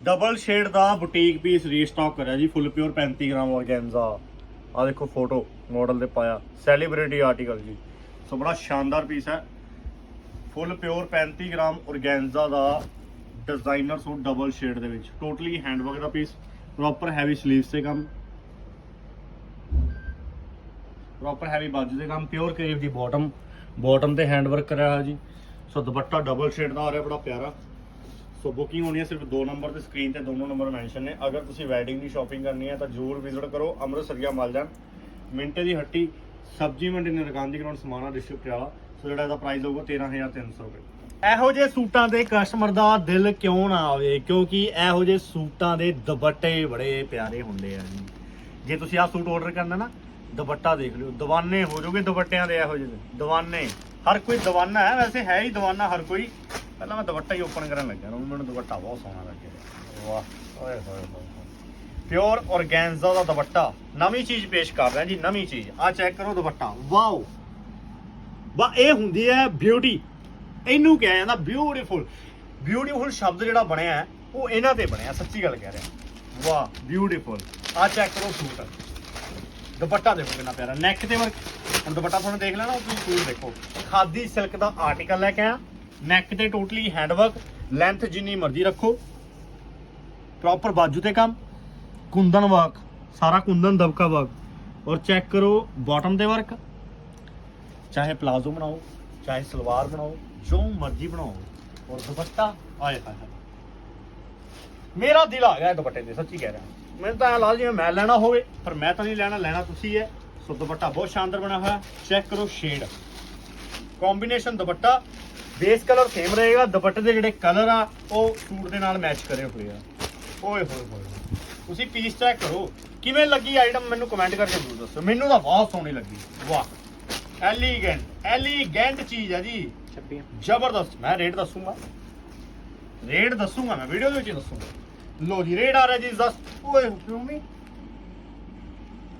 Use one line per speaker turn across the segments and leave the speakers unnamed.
Double shade ਦਾ boutique piece restock ਕਰਿਆ ਜੀ ਫੁੱਲ ਪਿਓਰ 35 ਗ੍ਰਾਮ ਔਰਗੈਂਜ਼ਾ ਆ ਦੇਖੋ ਫੋਟੋ ਮਾਡਲ ਦੇ ਪਾਇਆ ਸੈਲੀਬ੍ਰਿਟੀ ਆਰਟੀਕਲ ਜੀ। ਸੋ ਬੜਾ ਸ਼ਾਨਦਾਰ ਪੀਸ ਹੈ। ਫੁੱਲ ਪਿਓਰ 35 ਗ੍ਰਾਮ ਔਰਗੈਂਜ਼ਾ ਦਾ ਡਿਜ਼ਾਈਨਰ ਸੂਟ ਡਬਲ ਸ਼ੇਡ ਦੇ ਵਿੱਚ। ਟੋਟਲੀ ਹੈਂਡਵਰਕ ਦਾ ਪੀਸ ਪ੍ਰੋਪਰ ਹੈਵੀ ਸਲੀਵਸ ਤੇ ਕੰਮ। ਪ੍ਰੋਪਰ ਹੈਵੀ ਬਾਜੂ ਦੇ ਕੰਮ ਪਿਓਰ ਕਰੇਵ ਦੀ ਬਾਟਮ ਬਾਟਮ ਤੇ ਹੈਂਡਵਰਕ ਕਰਿਆ ਹੋਇਆ ਜੀ। ਸੋ ਦੁਪੱਟਾ ਡਬਲ ਸ਼ੇਡ ਦਾ ਆ ਰਿਹਾ, ਬੜਾ ਪਿਆਰਾ। ਸੋ ਬੁਕਿੰਗ ਹੋਣੀ ਹੈ ਸਿਰਫ ਦੋ ਨੰਬਰ ਤੇ ਸਕਰੀਨ ਤੇ ਦੋਨੋਂ ਨੰਬਰ ਮੈਂਸ਼ਨ ਨੇ। ਅਗਰ ਤੁਸੀਂ ਵੈਡਿੰਗ ਦੀ ਸ਼ਾਪਿੰਗ ਕਰਨੀ ਹੈ ਤਾਂ ਜਰੂਰ ਵਿਜ਼ਿਟ ਕਰੋ ਅੰਮ੍ਰਿਤਸਰੀਆ ਮਾਲਜਾਨ। ਮਿੰਟੇ ਦੀ ਹੱਟੀ, ਸਬਜੀ ਮੰਡੀ ਨਿਰਗਾਂਧੀ ground Samana district Patiala so ਜਿਹੜਾ ਇਹਦਾ ਪ੍ਰਾਈਸ ਹੋਊਗਾ 13300 ਰੁਪਏ। ਇਹੋ ਜਿਹੇ ਸੂਟਾਂ ਦੇ ਕਸਟਮਰ ਦਾ ਦਿਲ ਕਿਉਂ ਨਾ ਆਵੇ? ਕਿਉਂਕਿ ਇਹੋ ਜਿਹੇ ਸੂਟਾਂ ਦੇ ਦੁਪੱਟੇ ਬੜੇ ਪਿਆਰੇ ਹੁੰਦੇ ਆ ਜੀ। ਜੇ ਤੁਸੀਂ ਆਹ ਸੂਟ ਆਰਡਰ ਕਰਨਾ ਨਾ, ਦੁਪੱਟਾ ਦੇਖ ਲਿਓ। ਦੀਵਾਨੇ ਹੋ ਜਾਓਗੇ ਦੁਪੱਟਿਆਂ ਦੇ ਇਹੋ ਜਿਹੇ। ਦੀਵਾਨੇ। ਹਰ ਕੋਈ ਦੀਵਾਨਾ ਹੈ, ਵੈਸੇ ਹੈ ਹੀ ਦੀਵਾਨਾ ਹਰ ਕੋਈ। ਪਹਿਲਾਂ ਮੈਂ ਦੁਪੱਟਾ ਹੀ ਓਪਨ ਕਰਨ ਲੱਗਿਆ ਨਾ ਮੈਨੂੰ ਦੁਪੱਟਾ ਬਹੁਤ ਸੋਹਣਾ ਲੱਗਿਆ। ਵਾਹ ਓਏ ਹੋਏ ਹੋਏ ਪਿਓਰ ਔਰਗੈਂਜ਼ਾ ਦਾ ਦੁਪੱਟਾ ਨਵੀਂ ਚੀਜ਼ ਪੇਸ਼ ਕਰ ਰਿਹਾ ਜੀ ਨਵੀਂ ਚੀਜ਼। ਆ ਚੈੱਕ ਕਰੋ ਦੁਪੱਟਾ। ਵਾਓ। ਵਾ ਇਹ ਹੁੰਦੀ ਹੈ ਬਿਊਟੀ ਇਹਨੂੰ ਕਿਹਾ ਜਾਂਦਾ ਬਿਊਟੀਫੁਲ ਬਿਊਟੀਫੁਲ ਸ਼ਬਦ ਜਿਹੜਾ ਬਣਿਆ ਹੈ, ਉਹ ਇਹਨਾਂ ਤੇ ਬਣਿਆ ਸੱਚੀ ਗੱਲ ਕਹਿ ਰਿਹਾ। ਵਾਹ ਬਿਊਟੀਫੁਲ ਆ ਚੈੱਕ ਕਰੋ ਸੂਟ। ਦੁਪੱਟਾ ਦੇਖੋ ਕਿੰਨਾ ਪਿਆਰਾ। ਨੈਕ ਤੇ ਵਰਕ ਹੁਣ ਦੁਪੱਟਾ ਤੁਹਾਨੂੰ ਦੇਖ ਲੈਣਾ ਉਹ ਤੁਸੀਂ ਸੂਟ ਦੇਖੋ। ਖਾਦੀ ਸਿਲਕ ਦਾ ਆਰਟੀਕਲ ਲੈ ਕੇ ਆਇਆ। ਨੈਕ ਤੇ ਟੋਟਲੀ ਹੈਂਡ ਵਰਕ ਲੈਂਥ ਜਿੰਨੀ ਮਰਜ਼ੀ ਰੱਖੋ। ਪ੍ਰੋਪਰ ਬਾਜੂ ਤੇ ਕੰਮ, ਕੁੰਦਨ ਵਰਕ ਸਾਰਾ ਕੁੰਦਨ ਦਬਕਾ ਵਰਕ ਔਰ ਚੈੱਕ ਕਰੋ ਬਾਟਮ ਤੇ ਵਰਕ ਚਾਹੇ ਪਲਾਜ਼ੋ ਬਣਾਓ, ਚਾਹੇ ਸਲਵਾਰ ਬਣਾਓ, ਜੋ ਮਰਜ਼ੀ ਬਣਾਓ। ਔਰ ਦੁਪੱਟਾ, ਆਏ ਹਾਏ ਮੇਰਾ ਦਿਲ ਆ ਗਿਆ ਦੁਪੱਟੇ ਦੇ ਸੱਚੀ ਕਹਿ ਰਿਹਾ। ਮੈਨੂੰ ਤਾਂ ਐਂ ਲੱਗਦਾ ਜਿਵੇਂ ਮੈਂ ਲੈਣਾ ਹੋਵੇ, ਪਰ ਮੈਂ ਤਾਂ ਨਹੀਂ ਲੈਣਾ ਲੈਣਾ ਤੁਸੀਂ ਹੈ। ਸੋ ਦੁਪੱਟਾ ਬਹੁਤ ਸ਼ਾਨਦਾਰ ਬਣਿਆ ਹੋਇਆ। ਚੈੱਕ ਕਰੋ shade combination dupatta base colour same ਰਹੇਗਾ ਦੁਪੱਟੇ ਦੇ ਜਿਹੜੇ ਕਲਰ ਆ ਉਹ ਸੂਟ ਦੇ ਨਾਲ ਮੈਚ ਕਰੇ ਹੋਏ ਆ। ਓਏ ਹੋਏ ਹੋਏ ਤੁਸੀਂ ਪੀਸ ਚੈੱਕ ਕਰੋ। ਕਿਵੇਂ ਲੱਗੀ ਆਈਟਮ ਮੈਨੂੰ ਕਮੈਂਟ ਕਰਕੇ ਜ਼ਰੂਰ ਦੱਸੋ। ਮੈਨੂੰ ਤਾਂ ਬਹੁਤ ਸੋਹਣੀ ਲੱਗੀ। ਵਾਹ। ਐਲੀਗੈਂਟ ਐਲੀਗੈਂਟ ਚੀਜ਼ ਹੈ ਜੀ। ਜ਼ਬਰਦਸਤ। ਮੈਂ ਰੇਟ ਦੱਸੂਗਾ। ਰੇਟ ਦੱਸੂਗਾ ਮੈਂ ਵੀਡੀਓ ਦੇ ਵਿੱਚ ਦੱਸੂਗਾ। ਲੋ ਜੀ ਰੇਟ ਆ ਰਿਹਾ ਜੀ ਦਸ। ਓਏ ਨਹੀਂ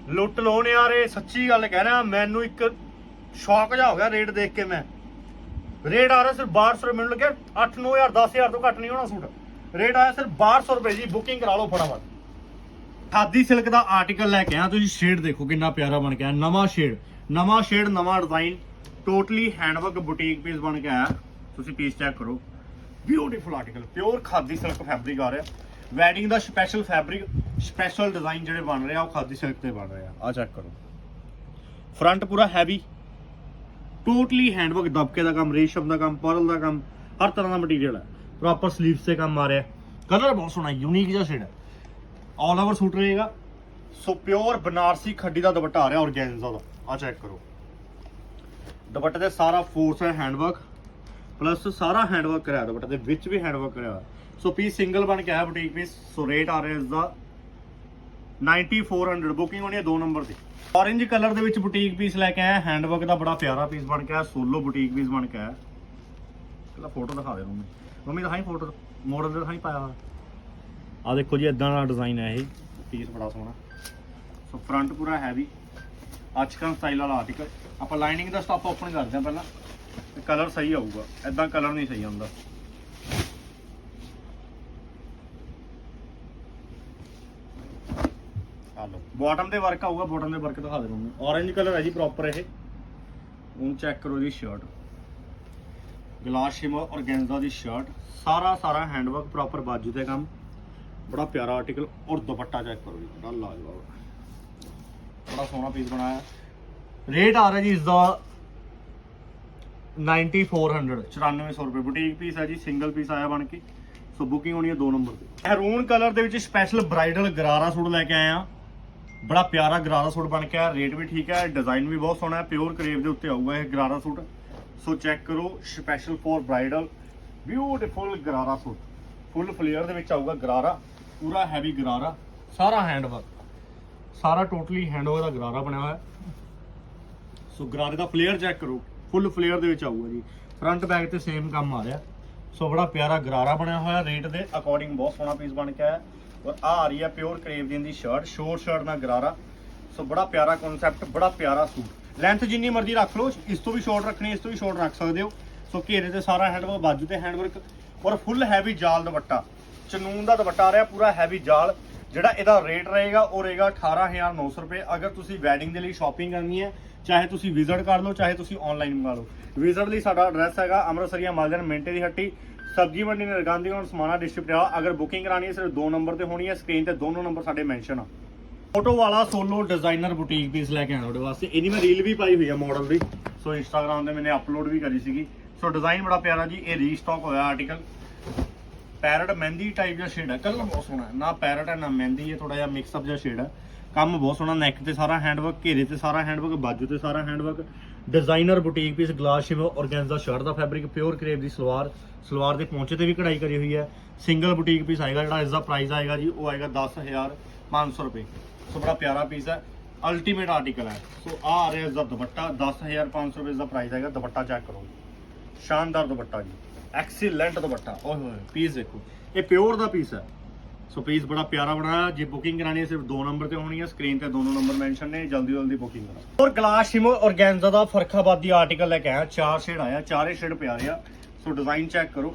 ਲੁੱਟ ਲੋ ਨੇ ਯਾਰ ਇਹ ਸੱਚੀ ਗੱਲ ਕਹਿ ਰਿਹਾ ਮੈਨੂੰ ਇੱਕ ਸ਼ੌਕ ਜਾ ਹੋ ਗਿਆ ਰੇਟ ਦੇਖ ਕੇ ਮੈਂ। ਰੇਟ ਆ ਰਿਹਾ ਸਿਰਫ 1200 ਰੁਪਏ, ਮੈਨੂੰ ਲੱਗਿਆ 8 9000 10000 ਤੋਂ ਘੱਟ ਨਹੀਂ ਹੋਣਾ ਸੂਟ। ਰੇਟ ਆਇਆ ਸਿਰਫ 1200 ਰੁਪਏ ਜੀ ਬੁਕਿੰਗ ਕਰਾ ਲਓ ਫਟਾਫਟ। ਖਾਦੀ ਸਿਲਕ ਦਾ ਆਰਟੀਕਲ ਲੈ ਕੇ ਆਇਆ, ਤੁਸੀਂ ਸ਼ੇਡ ਦੇਖੋ ਕਿੰਨਾ ਪਿਆਰਾ ਬਣ ਕੇ ਆਇਆ, ਨਵਾਂ ਸ਼ੇਡ ਨਵਾਂ ਸ਼ੇਡ ਨਵਾਂ design totally handwork boutique piece ਬਣ ਕੇ ਆਇਆ। ਤੁਸੀਂ ਪੀਸ ਚੈੱਕ ਕਰੋ। Beautiful article pure khadi silk fabric ਆ ਰਿਹਾ। ਵੈਡਿੰਗ ਦਾ ਸਪੈਸ਼ਲ ਫੈਬਰਿਕ ਸਪੈਸ਼ਲ ਡਿਜ਼ਾਈਨ ਜਿਹੜੇ ਬਣ ਰਹੇ ਆ, ਉਹ ਖਾਦੀ ਸਿਲਕ ਤੇ ਬਣ ਰਹੇ ਆ। ਆ ਚੈੱਕ ਕਰੋ। ਫਰੰਟ ਪੂਰਾ ਹੈਵੀ ਟੋਟਲੀ ਹੈਂਡਵਰਕ ਦਬਕੇ ਦਾ ਕੰਮ, ਰੇਸ਼ਮ ਦਾ ਕੰਮ, ਪਰਲ ਦਾ ਕੰਮ, ਹਰ ਤਰ੍ਹਾਂ ਦਾ ਮਟੀਰੀਅਲ ਹੈ। ਪ੍ਰੋਪਰ ਸਲੀਵਸ ਤੇ ਕੰਮ ਆ ਰਿਹਾ ਕਲਰ ਬਹੁਤ ਸੋਹਣਾ ਯੂਨੀਕ ਜਿਹਾ ਸ਼ੇਡ ਹੈ। ਆਲ ਓਵਰ ਸੂਟ ਰਹੇਗਾ। ਸੋ ਪਿਓਰ ਬਨਾਰਸੀ ਖੱਡੀ ਦਾ ਦੁਪੱਟਾ ਆ ਰਿਹਾ ਔਰਗੈਂਜ਼ਾ ਦਾ। ਆ ਚੈੱਕ ਕਰੋ। ਦੁਪੱਟੇ ਤੇ ਸਾਰਾ ਫੋਰਸ ਹੈ ਹੈਂਡਵਰਕ ਪਲੱਸ ਸਾਰਾ ਹੈਂਡਵਰਕ ਕਰਿਆ, ਦੁਪੱਟੇ ਦੇ ਵਿੱਚ ਵੀ ਹੈਂਡਵਰਕ ਕਰਿਆ ਸੋ ਪੀਸ ਸਿੰਗਲ ਬਣ ਕੇ ਆਇਆ ਬੁਟੀਕ ਪੀਸ ਸੋ ਰੇਟ ਆ ਰਿਹਾ ਇਸ ਦਾ। 9400 ਬੁਕਿੰਗ ਹੋਣੀ ਹੈ ਦੋ ਨੰਬਰ ਤੇ। ਔਰੇਂਜ ਕਲਰ ਦੇ ਵਿੱਚ ਬੁਟੀਕ ਪੀਸ ਲੈ ਕੇ ਆਇਆ ਹੈਂਡਵਰਕ ਦਾ ਬੜਾ ਪਿਆਰਾ ਪੀਸ ਬਣ ਕੇ ਆਇਆ ਸੋਲੋ ਬੁਟੀਕ ਪੀਸ ਬਣ ਕੇ ਆਇਆ। ਪਹਿਲਾਂ ਫੋਟੋ ਦਿਖਾ ਦੇ ਮੰਮੀ। ਮੰਮੀ ਦਿਖਾਈ ਫੋਟੋ ਮੋਡਲ ਦੇ ਦਿਖਾਈ ਪਾਇਆ ਹੋਇਆ। ਆ ਦੇਖੋ ਜੀ ਇਦਾਂ ਦਾ ਡਿਜ਼ਾਈਨ ਹੈ ਇਹ। ਪੀਸ ਬੜਾ ਸੋਹਣਾ। ਸੋ ਫਰੰਟ ਪੂਰਾ ਹੈਵੀ ਅਚਕਨ ਸਟਾਈਲ ਵਾਲਾ ਆਰਟੀਕਲ ਆਪਾਂ ਲਾਈਨਿੰਗ ਦਾ ਸਟਾਪ ਓਪਨ ਕਰਦੇ ਹਾਂ ਪਹਿਲਾਂ। ਤੇ ਕਲਰ ਸਹੀ ਆਊਗਾ। ਇਦਾਂ ਕਲਰ ਨਹੀਂ ਸਹੀ ਆਉਂਦਾ ਆ ਲਓ ਬਾਟਮ ਤੇ ਵਰਕ ਆਊਗਾ ਬਾਟਮ ਦੇ ਵਰਕ ਦਿਖਾ ਦੇ ਮੈਨੂੰ ਔਰੇਂਜ ਕਲਰ ਹੈ ਜੀ ਪ੍ਰੋਪਰ ਇਹ। ਹੁਣ ਚੈੱਕ ਕਰੋ ਜੀ ਸ਼ਰਟ ਗਲਾਸ ਸ਼ਿਮਰ ਔਰਗੈਂਜ਼ਾ ਦੀ ਸ਼ਰਟ ਸਾਰਾ ਸਾਰਾ ਹੈਂਡਵਰਕ ਪ੍ਰੋਪਰ ਬਾਜੂ ਤੇ ਕੰਮ। ਬੜਾ ਪਿਆਰਾ ਆਰਟੀਕਲ ਔਰ ਦੁਪੱਟਾ ਚੈੱਕ ਕਰੋ ਜੀ। ਬੜਾ ਲਾਜਵਾਬ ਬੜਾ ਸੋਹਣਾ ਪੀਸ ਬਣਾਇਆ ਰੇਟ ਆ ਰਿਹਾ ਜੀ ਇਸ ਦਾ 9400 9400 ਰੁਪਏ। ਬੁਟੀਕ ਪੀਸ ਹੈ ਜੀ ਸਿੰਗਲ ਪੀਸ ਆਇਆ ਬਣ ਕੇ। ਸੋ ਬੁਕਿੰਗ ਹੋਣੀ ਹੈ ਦੋ ਨੰਬਰ ਤੇ। ਮੈਰੂਨ ਕਲਰ ਦੇ ਵਿੱਚ ਸਪੈਸ਼ਲ ਬ੍ਰਾਈਡਲ ਗਰਾਰਾ ਸੂਟ ਲੈ ਕੇ ਆਏ ਆ ਬੜਾ ਪਿਆਰਾ ਗਰਾਰਾ ਸੂਟ ਬਣ ਕੇ ਆਇਆ, ਰੇਟ ਵੀ ਠੀਕ ਹੈ ਡਿਜ਼ਾਈਨ ਵੀ ਬਹੁਤ ਸੋਹਣਾ ਹੈ ਪਿਓਰ ਕਰੇਵ ਦੇ ਉੱਤੇ ਆਊਗਾ ਇਹ ਗਰਾਰਾ ਸੂਟ। ਸੋ ਚੈੱਕ ਕਰੋ special for bridal beautiful gharara suit. Full flare ਦੇ ਵਿੱਚ ਆਊਗਾ ਗਰਾਰਾ, ਪੂਰਾ ਹੈਵੀ ਗਰਾਰਾ, ਸਾਰਾ ਹੈਂਡਵਰਕ ਸਾਰਾ ਟੋਟਲੀ ਹੈਂਡਵਰਕ ਦਾ ਗਰਾਰਾ ਬਣਿਆ ਹੋਇਆ। ਸੋ ਗਰਾਰੇ ਦਾ ਫਲੇਅਰ ਚੈੱਕ ਕਰੋ ਫੁੱਲ ਫਲੇਅਰ ਦੇ ਵਿੱਚ ਆਊਗਾ ਜੀ। ਫਰੰਟ ਬੈਕ ਤੇ ਸੇਮ ਕੰਮ ਆ ਰਿਹਾ। ਸੋ ਬੜਾ ਪਿਆਰਾ ਗਰਾਰਾ ਬਣਿਆ ਹੋਇਆ ਰੇਟ ਦੇ ਅਕੋਰਡਿੰਗ ਬਹੁਤ ਸੋਹਣਾ ਪੀਸ ਬਣ ਕੇ ਆਇਆ। ਔਰ ਆ ਆ ਰਹੀ ਹੈ ਪਿਓਰ ਕਰੇਵ ਦੀ ਇਹਦੀ ਸ਼ਰਟ ਸ਼ੋਰਟ ਸ਼ਰਟ ਨਾਲ ਗਰਾਰਾ। ਸੋ ਬੜਾ ਪਿਆਰਾ ਕਨਸੈਪਟ ਬੜਾ ਪਿਆਰਾ ਸੂਟ। ਲੈਂਥ ਜਿੰਨੀ ਮਰਜ਼ੀ ਰੱਖ ਲਓ, ਇਸ ਤੋਂ ਵੀ ਸ਼ਾਰਟ ਰੱਖਣੀ, ਇਸ ਤੋਂ ਵੀ ਸ਼ੋਰਟ ਰੱਖ ਸਕਦੇ ਹੋ। ਸੋ ਘੇਰੇ ਤੇ ਸਾਰਾ ਹੈਂਡਵਰਕ ਬਾਜੂ ਤੇ ਹੈਂਡਵਰਕ ਔਰ ਫੁੱਲ ਹੈਵੀ ਜਾਲ ਦੁਪੱਟਾ। ਚਨੂਨ ਦਾ ਦੁਪੱਟਾ ਆ ਰਿਹਾ, ਪੂਰਾ ਹੈਵੀ ਜਾਲ। ਜਿਹੜਾ ਇਹਦਾ ਰੇਟ ਰਹੇਗਾ, ਉਹ ਰਹੇਗਾ 18900 ਰੁਪਏ। ਅਗਰ ਤੁਸੀਂ ਵੈਡਿੰਗ ਦੇ ਲਈ ਸ਼ਾਪਿੰਗ ਕਰਨੀ ਹੈ, ਚਾਹੇ ਤੁਸੀਂ ਵਿਜ਼ਿਟ ਕਰ ਲਓ, ਚਾਹੇ ਤੁਸੀਂ ਆਨਲਾਈਨ ਮੰਗਾ ਲਓ। ਵਿਜ਼ਿਟ ਲਈ ਸਾਡਾ ਐਡਰੈਸ ਹੈਗਾ ਅੰਮ੍ਰਿਤਸਰੀਆ ਮਾਲਜਨ ਮਿੰਟੇ ਦੀ ਹੱਟੀ। ਸਬਜੀ ਮੰਡੀ ਨਰਗਾਂਦੀ ਔਰ ਸਮਾਣਾ ਡਿਸਟ੍ਰਿਕਟ ਆ ਅਗਰ ਬੁਕਿੰਗ ਕਰਾਣੀ ਹੈ, ਸਿਰਫ ਦੋ ਨੰਬਰ ਤੇ ਹੋਣੀ ਹੈ ਸਕਰੀਨ ਤੇ ਦੋਨੋਂ ਨੰਬਰ ਸਾਡੇ ਮੈਂਸ਼ਨ ਆ। ਫੋਟੋ ਵਾਲਾ ਸੋਲੋ ਡਿਜ਼ਾਈਨਰ ਬੁਟੀਕ ਪੀਸ ਲੈ ਕੇ ਆਇਆ ਤੁਹਾਡੇ ਵਾਸਤੇ। ਇਹਦੀ ਮੈਂ ਰੀਲ ਵੀ ਪਾਈ ਹੋਈ ਆ ਮਾਡਲ ਦੀ। ਸੋ ਇੰਸਟਾਗ੍ਰam ਤੇ ਮੈਨੇ ਅਪਲੋਡ ਵੀ ਕਰੀ ਸੀਗੀ। ਸੋ ਡਿਜ਼ਾਈਨ ਬੜਾ ਪਿਆਰਾ ਜੀ। ਇਹ ਰੀਸਟਾਕ ਹੋਇਆ ਆਰਟੀਕਲ ਪੈਰਟ ਮਹਿੰਦੀ ਟਾਈਪ ਦਾ ਸ਼ੇਡ ਹੈ ਕਲਰ ਬਹੁਤ ਸੋਹਣਾ ਹੈ। ਨਾ ਪੈਰਟ ਹੈ, ਨਾ ਮਹਿੰਦੀ ਹੈ। ਥੋੜਾ ਜਿਹਾ ਮਿਕਸ ਅਪ ਜਿਹਾ ਸ਼ੇਡ ਹੈ ਕੰਮ ਬਹੁਤ ਸੋਹਣਾ। ਨੈਕ ਤੇ ਸਾਰਾ ਹੈਂਡਵਰਕ ਘੇਰੇ ਤੇ ਸਾਰਾ ਹੈਂਡਵਰਕ ਬਾਜੂ ਤੇ ਸਾਰਾ handwork designer boutique piece glass Shiv organza shirt ਦਾ ਫੈਬਰਿਕ, ਪਿਓਰ ਕਰੇਪ ਦੀ ਸਲਵਾਰ ਸਲਵਾਰ ਦੇ ਪੌਂਚੇ ਤੇ ਵੀ ਕਢਾਈ ਕਰੀ ਹੋਈ ਹੈ। ਸਿੰਗਲ ਬੁਟੀਕ ਪੀਸ ਆਏਗਾ ਜਿਹੜਾ ਇਸ ਦਾ ਪ੍ਰਾਈਸ ਆਏਗਾ ਜੀ, ਉਹ ਆਏਗਾ 10500 ਰੁਪਏ। ਸੋ ਬੜਾ ਪਿਆਰਾ ਪੀਸ ਹੈ ਅਲਟੀਮੇਟ ਆਰਟੀਕਲ ਹੈ। ਸੋ ਆ ਆ ਰਿਹਾ ਇਸ ਦਾ ਦੁਪੱਟਾ 10500 ਰੁਪਏ ਇਸ ਦਾ ਪ੍ਰਾਈਸ ਆਏਗਾ, ਦੁਪੱਟਾ ਚੈੱਕ ਕਰੋ ਸ਼ਾਨਦਾਰ ਦੁਪੱਟਾ ਜੀ ਐਕਸੀਲੈਂਟ ਦੁਪੱਟਾ। ਓਏ ਹੋਏ ਪੀਸ ਦੇਖੋ। ਇਹ ਪਿਓਰ ਦਾ ਪੀਸ ਹੈ। ਸੋ ਪੀਸ ਬੜਾ ਪਿਆਰਾ ਬਣਾਇਆ ਜੇ ਬੁਕਿੰਗ ਕਰਾਣੀ ਹੈ ਸਿਰਫ ਦੋ ਨੰਬਰ ਤੇ ਹੋਣੀ ਹੈ ਸਕਰੀਨ ਤੇ ਦੋਨੋਂ ਨੰਬਰ ਮੈਂਸ਼ਨ ਨੇ ਜਲਦੀ ਜਲਦੀ ਬੁਕਿੰਗ ਕਰੋ ਔਰ ਗਲਾਸ ਸ਼ਿਮੋ ਔਰਗੈਂਜ਼ਾ ਦਾ ਫਰਖਾਬਾਦੀ ਆਰਟੀਕਲ ਲੈ ਕੇ ਆਇਆ ਚਾਰ ਸ਼ੇਡ ਆਇਆ ਚਾਰੇ ਸ਼ੇਡ ਪਿਆਰੇ ਆ ਸੋ ਡਿਜ਼ਾਈਨ ਚੈੱਕ ਕਰੋ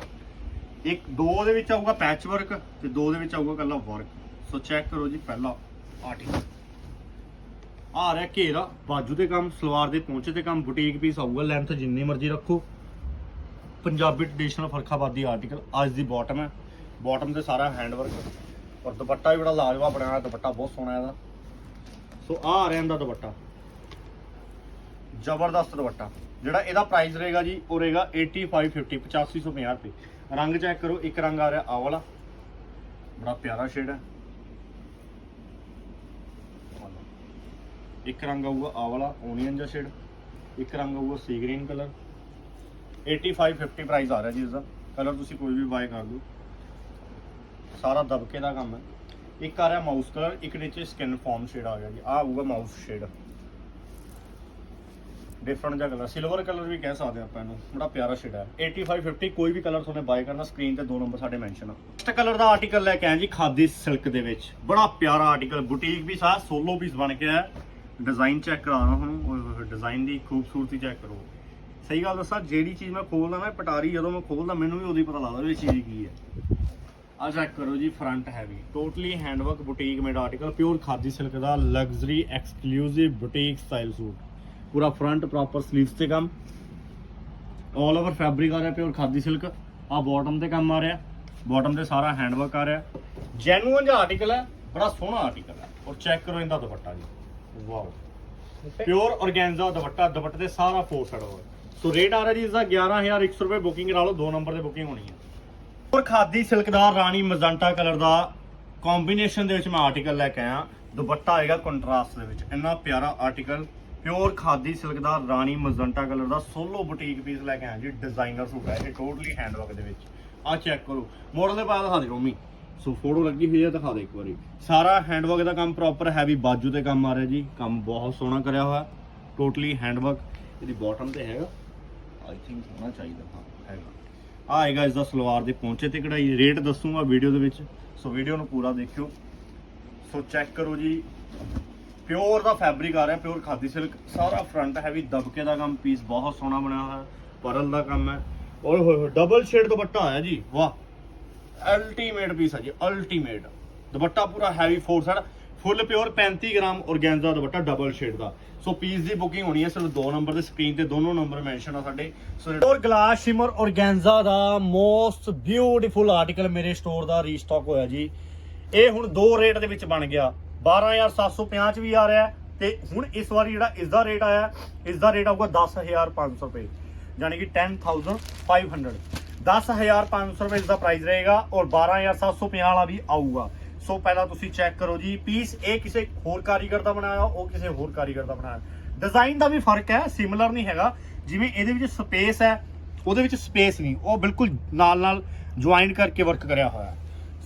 ਇੱਕ ਦੋ ਦੇ ਵਿੱਚ ਆਊਗਾ ਪੈਚ ਵਰਕ ਤੇ ਦੋ ਦੇ ਵਿੱਚ ਆਊਗਾ ਕੱਲਾ ਵਰਕ ਸੋ ਚੈੱਕ ਕਰੋ ਜੀ ਪਹਿਲਾ ਆਰਟੀਕਲ ਆ ਰਿਹਾ ਘੇਰਾ ਬਾਜੂ ਦੇ ਕੰਮ ਸਲਵਾਰ ਦੇ ਪਹੁੰਚੇ ਤੇ ਕੰਮ ਬੁਟੀਕ ਪੀਸ ਆਊਗਾ ਲੈਂਥ ਜਿੰਨੀ ਮਰਜ਼ੀ ਰੱਖੋ ਪੰਜਾਬੀ ਟ੍ਰੈਡੀਸ਼ਨਲ ਫਰਖਾਬਾਦੀ ਆਰਟੀਕਲ ਅੱਜ ਦੀ ਬਾਟਮ ਹੈ ਬਾਟਮ ਤੇ ਸਾਰਾ ਹੈਂਡ ਵਰਕ ਔਰ ਦੁਪੱਟਾ ਵੀ ਬੜਾ ਬਣਿਆ ਹੋਇਆ ਦੁਪੱਟਾ ਬਹੁਤ ਸੋਹਣਾ ਇਹਦਾ। ਸੋ ਆ ਆ ਰਿਹਾ ਇਹਦਾ ਦੁਪੱਟਾ। ਜ਼ਬਰਦਸਤ ਦੁਪੱਟਾ। ਜਿਹੜਾ ਇਹਦਾ ਪ੍ਰਾਈਸ ਰਹੇਗਾ ਜੀ ਉਹ ਰਹੇਗਾ 8550 8550 ਰੁਪਏ। ਰੰਗ ਚੈੱਕ ਕਰੋ ਇੱਕ ਰੰਗ ਆ ਰਿਹਾ ਆਹ ਵਾਲਾ ਬੜਾ ਪਿਆਰਾ ਸ਼ੇਡ ਹੈ। ਇੱਕ ਰੰਗ ਆਊਗਾ ਆਹ ਵਾਲਾ ਓਨੀਅਨ ਜਿਹਾ ਸ਼ੇਡ ਇੱਕ ਰੰਗ ਆਊਗਾ ਸੀ ਗ੍ਰੀਨ ਕਲਰ 8550 ਪ੍ਰਾਈਸ ਆ ਰਿਹਾ ਜੀ ਇਸਦਾ ਕਲਰ ਤੁਸੀਂ ਕੋਈ ਵੀ ਬਾਏ ਕਰ ਲਓ ਸਾਰਾ ਦਬਕੇ ਦਾ ਕੰਮ ਹੈ। ਇੱਕ ਆ ਰਿਹਾ ਮਾਊਸ ਕਲਰ ਇੱਕ ਨੀਚੇ ਸਕਿਨ ਫਾਰਮ ਸ਼ੇਡ ਆ ਗਿਆ ਜੀ। ਆ ਆਊਗਾ ਮਾਊਸ ਸ਼ੇਡ ਡਿਫਰੈਂਟ ਜਿਹਾ ਕਲਰ ਸਿਲਵਰ ਕਲਰ ਵੀ ਕਹਿ ਸਕਦੇ ਆਪਾਂ ਇਹਨੂੰ। ਬੜਾ ਪਿਆਰਾ ਸ਼ੇਡ ਹੈ। 8550 ਕੋਈ ਵੀ ਕਲਰ ਤੁਹਾਨੂੰ ਬਾਏ ਕਰਨਾ ਸਕਰੀਨ ਤੇ ਦੋ ਨੰਬਰ ਸਾਡੇ ਮੈਂਸ਼ਨ ਆ। ਨੈਕਸਟ ਕਲਰ ਦਾ ਆਰਟੀਕਲ ਲੈ ਕੇ ਆਏ ਜੀ, ਖਾਦੀ ਸਿਲਕ ਦੇ ਵਿੱਚ। ਬੜਾ ਪਿਆਰਾ ਆਰਟੀਕਲ ਬੁਟੀਕ ਵੀ ਸਾ ਸੋਲੋ ਪੀਸ ਬਣ ਕੇ ਆਇਆ ਡਿਜ਼ਾਈਨ ਚੈੱਕ ਕਰਾਉਣਾ ਤੁਹਾਨੂੰ, ਓਏ ਡਿਜ਼ਾਈਨ ਦੀ ਖੂਬਸੂਰਤੀ ਚੈੱਕ ਕਰੋ। ਸਹੀ ਗੱਲ ਦੱਸਾਂ, ਜਿਹੜੀ ਚੀਜ਼ ਮੈਂ ਖੋਲਦਾ ਨਾ ਪਟਾਰੀ ਜਦੋਂ ਮੈਂ ਖੋਲਦਾ, ਮੈਨੂੰ ਵੀ ਉਹਦੀ ਪਤਾ ਲੱਗਦਾ ਵੀ ਇਹ ਚੀਜ਼ ਕੀ ਹੈ। ਆ ਚੈੱਕ ਕਰੋ ਜੀ front heavy totally handwork boutique made article pure khadi silk ਦਾ luxury exclusive boutique style suit. ਪੂਰਾ ਫਰੰਟ ਪ੍ਰੋਪਰ ਸਲੀਵਸ ਤੇ ਕੰਮ। ਆਲ ਓਵਰ ਫੈਬਰਿਕ ਆ ਰਿਹਾ ਪਿਓਰ ਖਾਦੀ ਸਿਲਕ ਆ ਬਾਟਮ ਤੇ ਕੰਮ ਆ ਰਿਹਾ। ਬਾਟਮ ਤੇ ਸਾਰਾ ਹੈਂਡਵਰਕ ਆ ਰਿਹਾ। ਜੈਨੂਅਨ ਜਿਹਾ ਆਰਟੀਕਲ ਹੈ ਬੜਾ ਸੋਹਣਾ ਆਰਟੀਕਲ ਹੈ। ਔਰ ਚੈੱਕ ਕਰੋ ਇਹਦਾ ਦੁਪੱਟਾ ਜੀ। ਵਾਓ ਪਿਓਰ ਔਰਗੈਂਜ਼ਾ ਦੁਪੱਟਾ ਦੁਪੱਟੇ ਤੇ ਸਾਰਾ ਫੋਰ ਸਾਈਡ ਸੋ ਰੇਟ ਆ ਰਿਹਾ ਜੀ ਇਸਦਾ 11100 ਰੁਪਏ ਬੁਕਿੰਗ ਕਰਾ ਲਓ ਦੋ ਨੰਬਰ ਤੇ ਬੁਕਿੰਗ ਹੋਣੀ ਹੈ ਔਰ ਖਾਦੀ ਸਿਲਕ ਦਾ ਰਾਣੀ ਮਜ਼ੰਟਾ ਕਲਰ ਦਾ ਕੰਬੀਨੇਸ਼ਨ ਦੇ ਵਿੱਚ ਮੈਂ ਆਰਟੀਕਲ ਲੈ ਕੇ ਆਇਆ। ਦੁਪੱਟਾ ਆਏਗਾ ਕੰਟਰਾਸਟ ਦੇ ਵਿੱਚ। ਇੰਨਾ ਪਿਆਰਾ ਆਰਟੀਕਲ ਪਿਓਰ ਖਾਦੀ ਸਿਲਕ ਦਾ ਰਾਣੀ ਮਜ਼ੰਟਾ ਕਲਰ ਦਾ ਸੋਲੋ ਬੁਟੀਕ ਪੀਸ ਲੈ ਕੇ ਆਇਆ ਜੀ ਡਿਜ਼ਾਈਨਰ ਸੂਟ ਹੈ ਇਹ ਟੋਟਲੀ ਹੈਂਡਵਰਕ ਦੇ ਵਿੱਚ। ਆ ਚੈੱਕ ਕਰੋ। ਮਾਡਲ ਦੇ ਬਾਅਦ ਦਿਖਾ ਦੇ ਰੋਮੀ। ਸੋ ਫੋਟੋ ਲੱਗੀ ਹੋਈ ਹੈ ਦਿਖਾ ਦੇ ਇੱਕ ਵਾਰੀ। ਸਾਰਾ ਹੈਂਡਵਰਕ ਦਾ ਕੰਮ ਪ੍ਰੋਪਰ ਹੈਵੀ ਬਾਜੂ ਤੇ ਕੰਮ ਆ ਰਿਹਾ ਜੀ। ਕੰਮ ਬਹੁਤ ਸੋਹਣਾ ਕਰਿਆ ਹੋਇਆ। ਟੋਟਲੀ ਹੈਂਡਵਰਕ ਇਹਦੀ ਬਾਟਮ ਤੇ ਹੈਗਾ। ਆਈ ਥਿੰਕ ਹੋਣਾ ਚਾਹੀਦਾ। ਹਾਂ ਹੈਗਾ ਆ ਆਏਗਾ ਇਸ ਦਾ ਸਲਵਾਰ ਦੇ ਪਹੁੰਚੇ ਤੇ ਕਢਾਈ, ਰੇਟ ਦੱਸੂਗਾ ਵੀਡੀਓ ਦੇ ਵਿੱਚ। ਸੋ ਵੀਡੀਓ ਨੂੰ ਪੂਰਾ ਦੇਖਿਓ। ਸੋ ਚੈੱਕ ਕਰੋ ਜੀ। ਪਿਓਰ ਦਾ ਫੈਬਰਿਕ ਆ ਰਿਹਾ, ਪਿਓਰ ਖਾਦੀ ਸਿਲਕ। ਸਾਰਾ ਫਰੰਟ ਹੈਵੀ ਦਬਕੇ ਦਾ ਕੰਮ ਪੀਸ ਬਹੁਤ ਸੋਹਣਾ ਬਣਿਆ ਹੋਇਆ, ਪਰਲ ਦਾ ਕੰਮ ਹੈ। ਓਏ ਹੋਏ ਹੋਏ ਡਬਲ ਸ਼ੇਡ ਦੁਪੱਟਾ ਆਇਆ ਜੀ, ਵਾਹ। ਅਲਟੀਮੇਟ ਪੀਸ ਹੈ ਜੀ ਅਲਟੀਮੇਟ ਦੁਪੱਟਾ ਪੂਰਾ heavy four side full pure 35 gram organza dupatta double shade ਦਾ। ਸੋ ਪੀਸ ਦੀ ਬੁਕਿੰਗ ਹੋਣੀ ਹੈ ਸਿਰਫ ਦੋ ਨੰਬਰ ਦੇ ਸਕਰੀਨ ਤੇ, ਦੋਨੋਂ ਨੰਬਰ ਮੈਂਸ਼ਨ ਆ ਸਾਡੇ। ਸੋ ਔਰ ਗਲਾਸ ਸ਼ਿਮਰ ਔਰਗੈਂਜ਼ਾ ਦਾ ਮੋਸਟ ਬਿਊਟੀਫੁਲ ਆਰਟੀਕਲ ਮੇਰੇ ਸਟੋਰ ਦਾ ਰੀਸਟਾਕ ਹੋਇਆ ਜੀ। ਇਹ ਹੁਣ ਦੋ ਰੇਟ ਦੇ ਵਿੱਚ ਬਣ ਗਿਆ। 12750 ਚ ਵੀ ਆ ਰਿਹਾ ਤੇ ਹੁਣ ਇਸ ਵਾਰੀ ਜਿਹੜਾ ਇਸ ਦਾ ਰੇਟ ਆਇਆ, ਇਸ ਦਾ ਰੇਟ ਆਊਗਾ 10500 ਰੁਪਏ। ਯਾਨੀ ਕਿ 10500 10500 ਰੁਪਏ ਇਸ ਦਾ ਪ੍ਰਾਈਸ ਰਹੇਗਾ ਔਰ 12750 ਵਾਲਾ ਵੀ ਆਊਗਾ। ਸੋ ਪਹਿਲਾਂ ਤੁਸੀਂ ਚੈੱਕ ਕਰੋ ਜੀ ਪੀਸ ਇਹ ਕਿਸੇ ਹੋਰ ਕਾਰੀਗਰ ਦਾ ਬਣਾਇਆ, ਉਹ ਕਿਸੇ ਹੋਰ ਕਾਰੀਗਰ ਦਾ ਬਣਾਇਆ। ਡਿਜ਼ਾਈਨ ਦਾ ਵੀ ਫ਼ਰਕ ਹੈ ਸਿਮਿਲਰ ਨਹੀਂ ਹੈਗਾ। ਜਿਵੇਂ ਇਹਦੇ ਵਿੱਚ ਸਪੇਸ ਹੈ, ਉਹਦੇ ਵਿੱਚ ਸਪੇਸ ਨਹੀਂ। ਉਹ ਬਿਲਕੁਲ ਨਾਲ ਨਾਲ ਜੁਆਇਨ ਕਰਕੇ ਵਰਕ ਕਰਿਆ ਹੋਇਆ ਹੈ।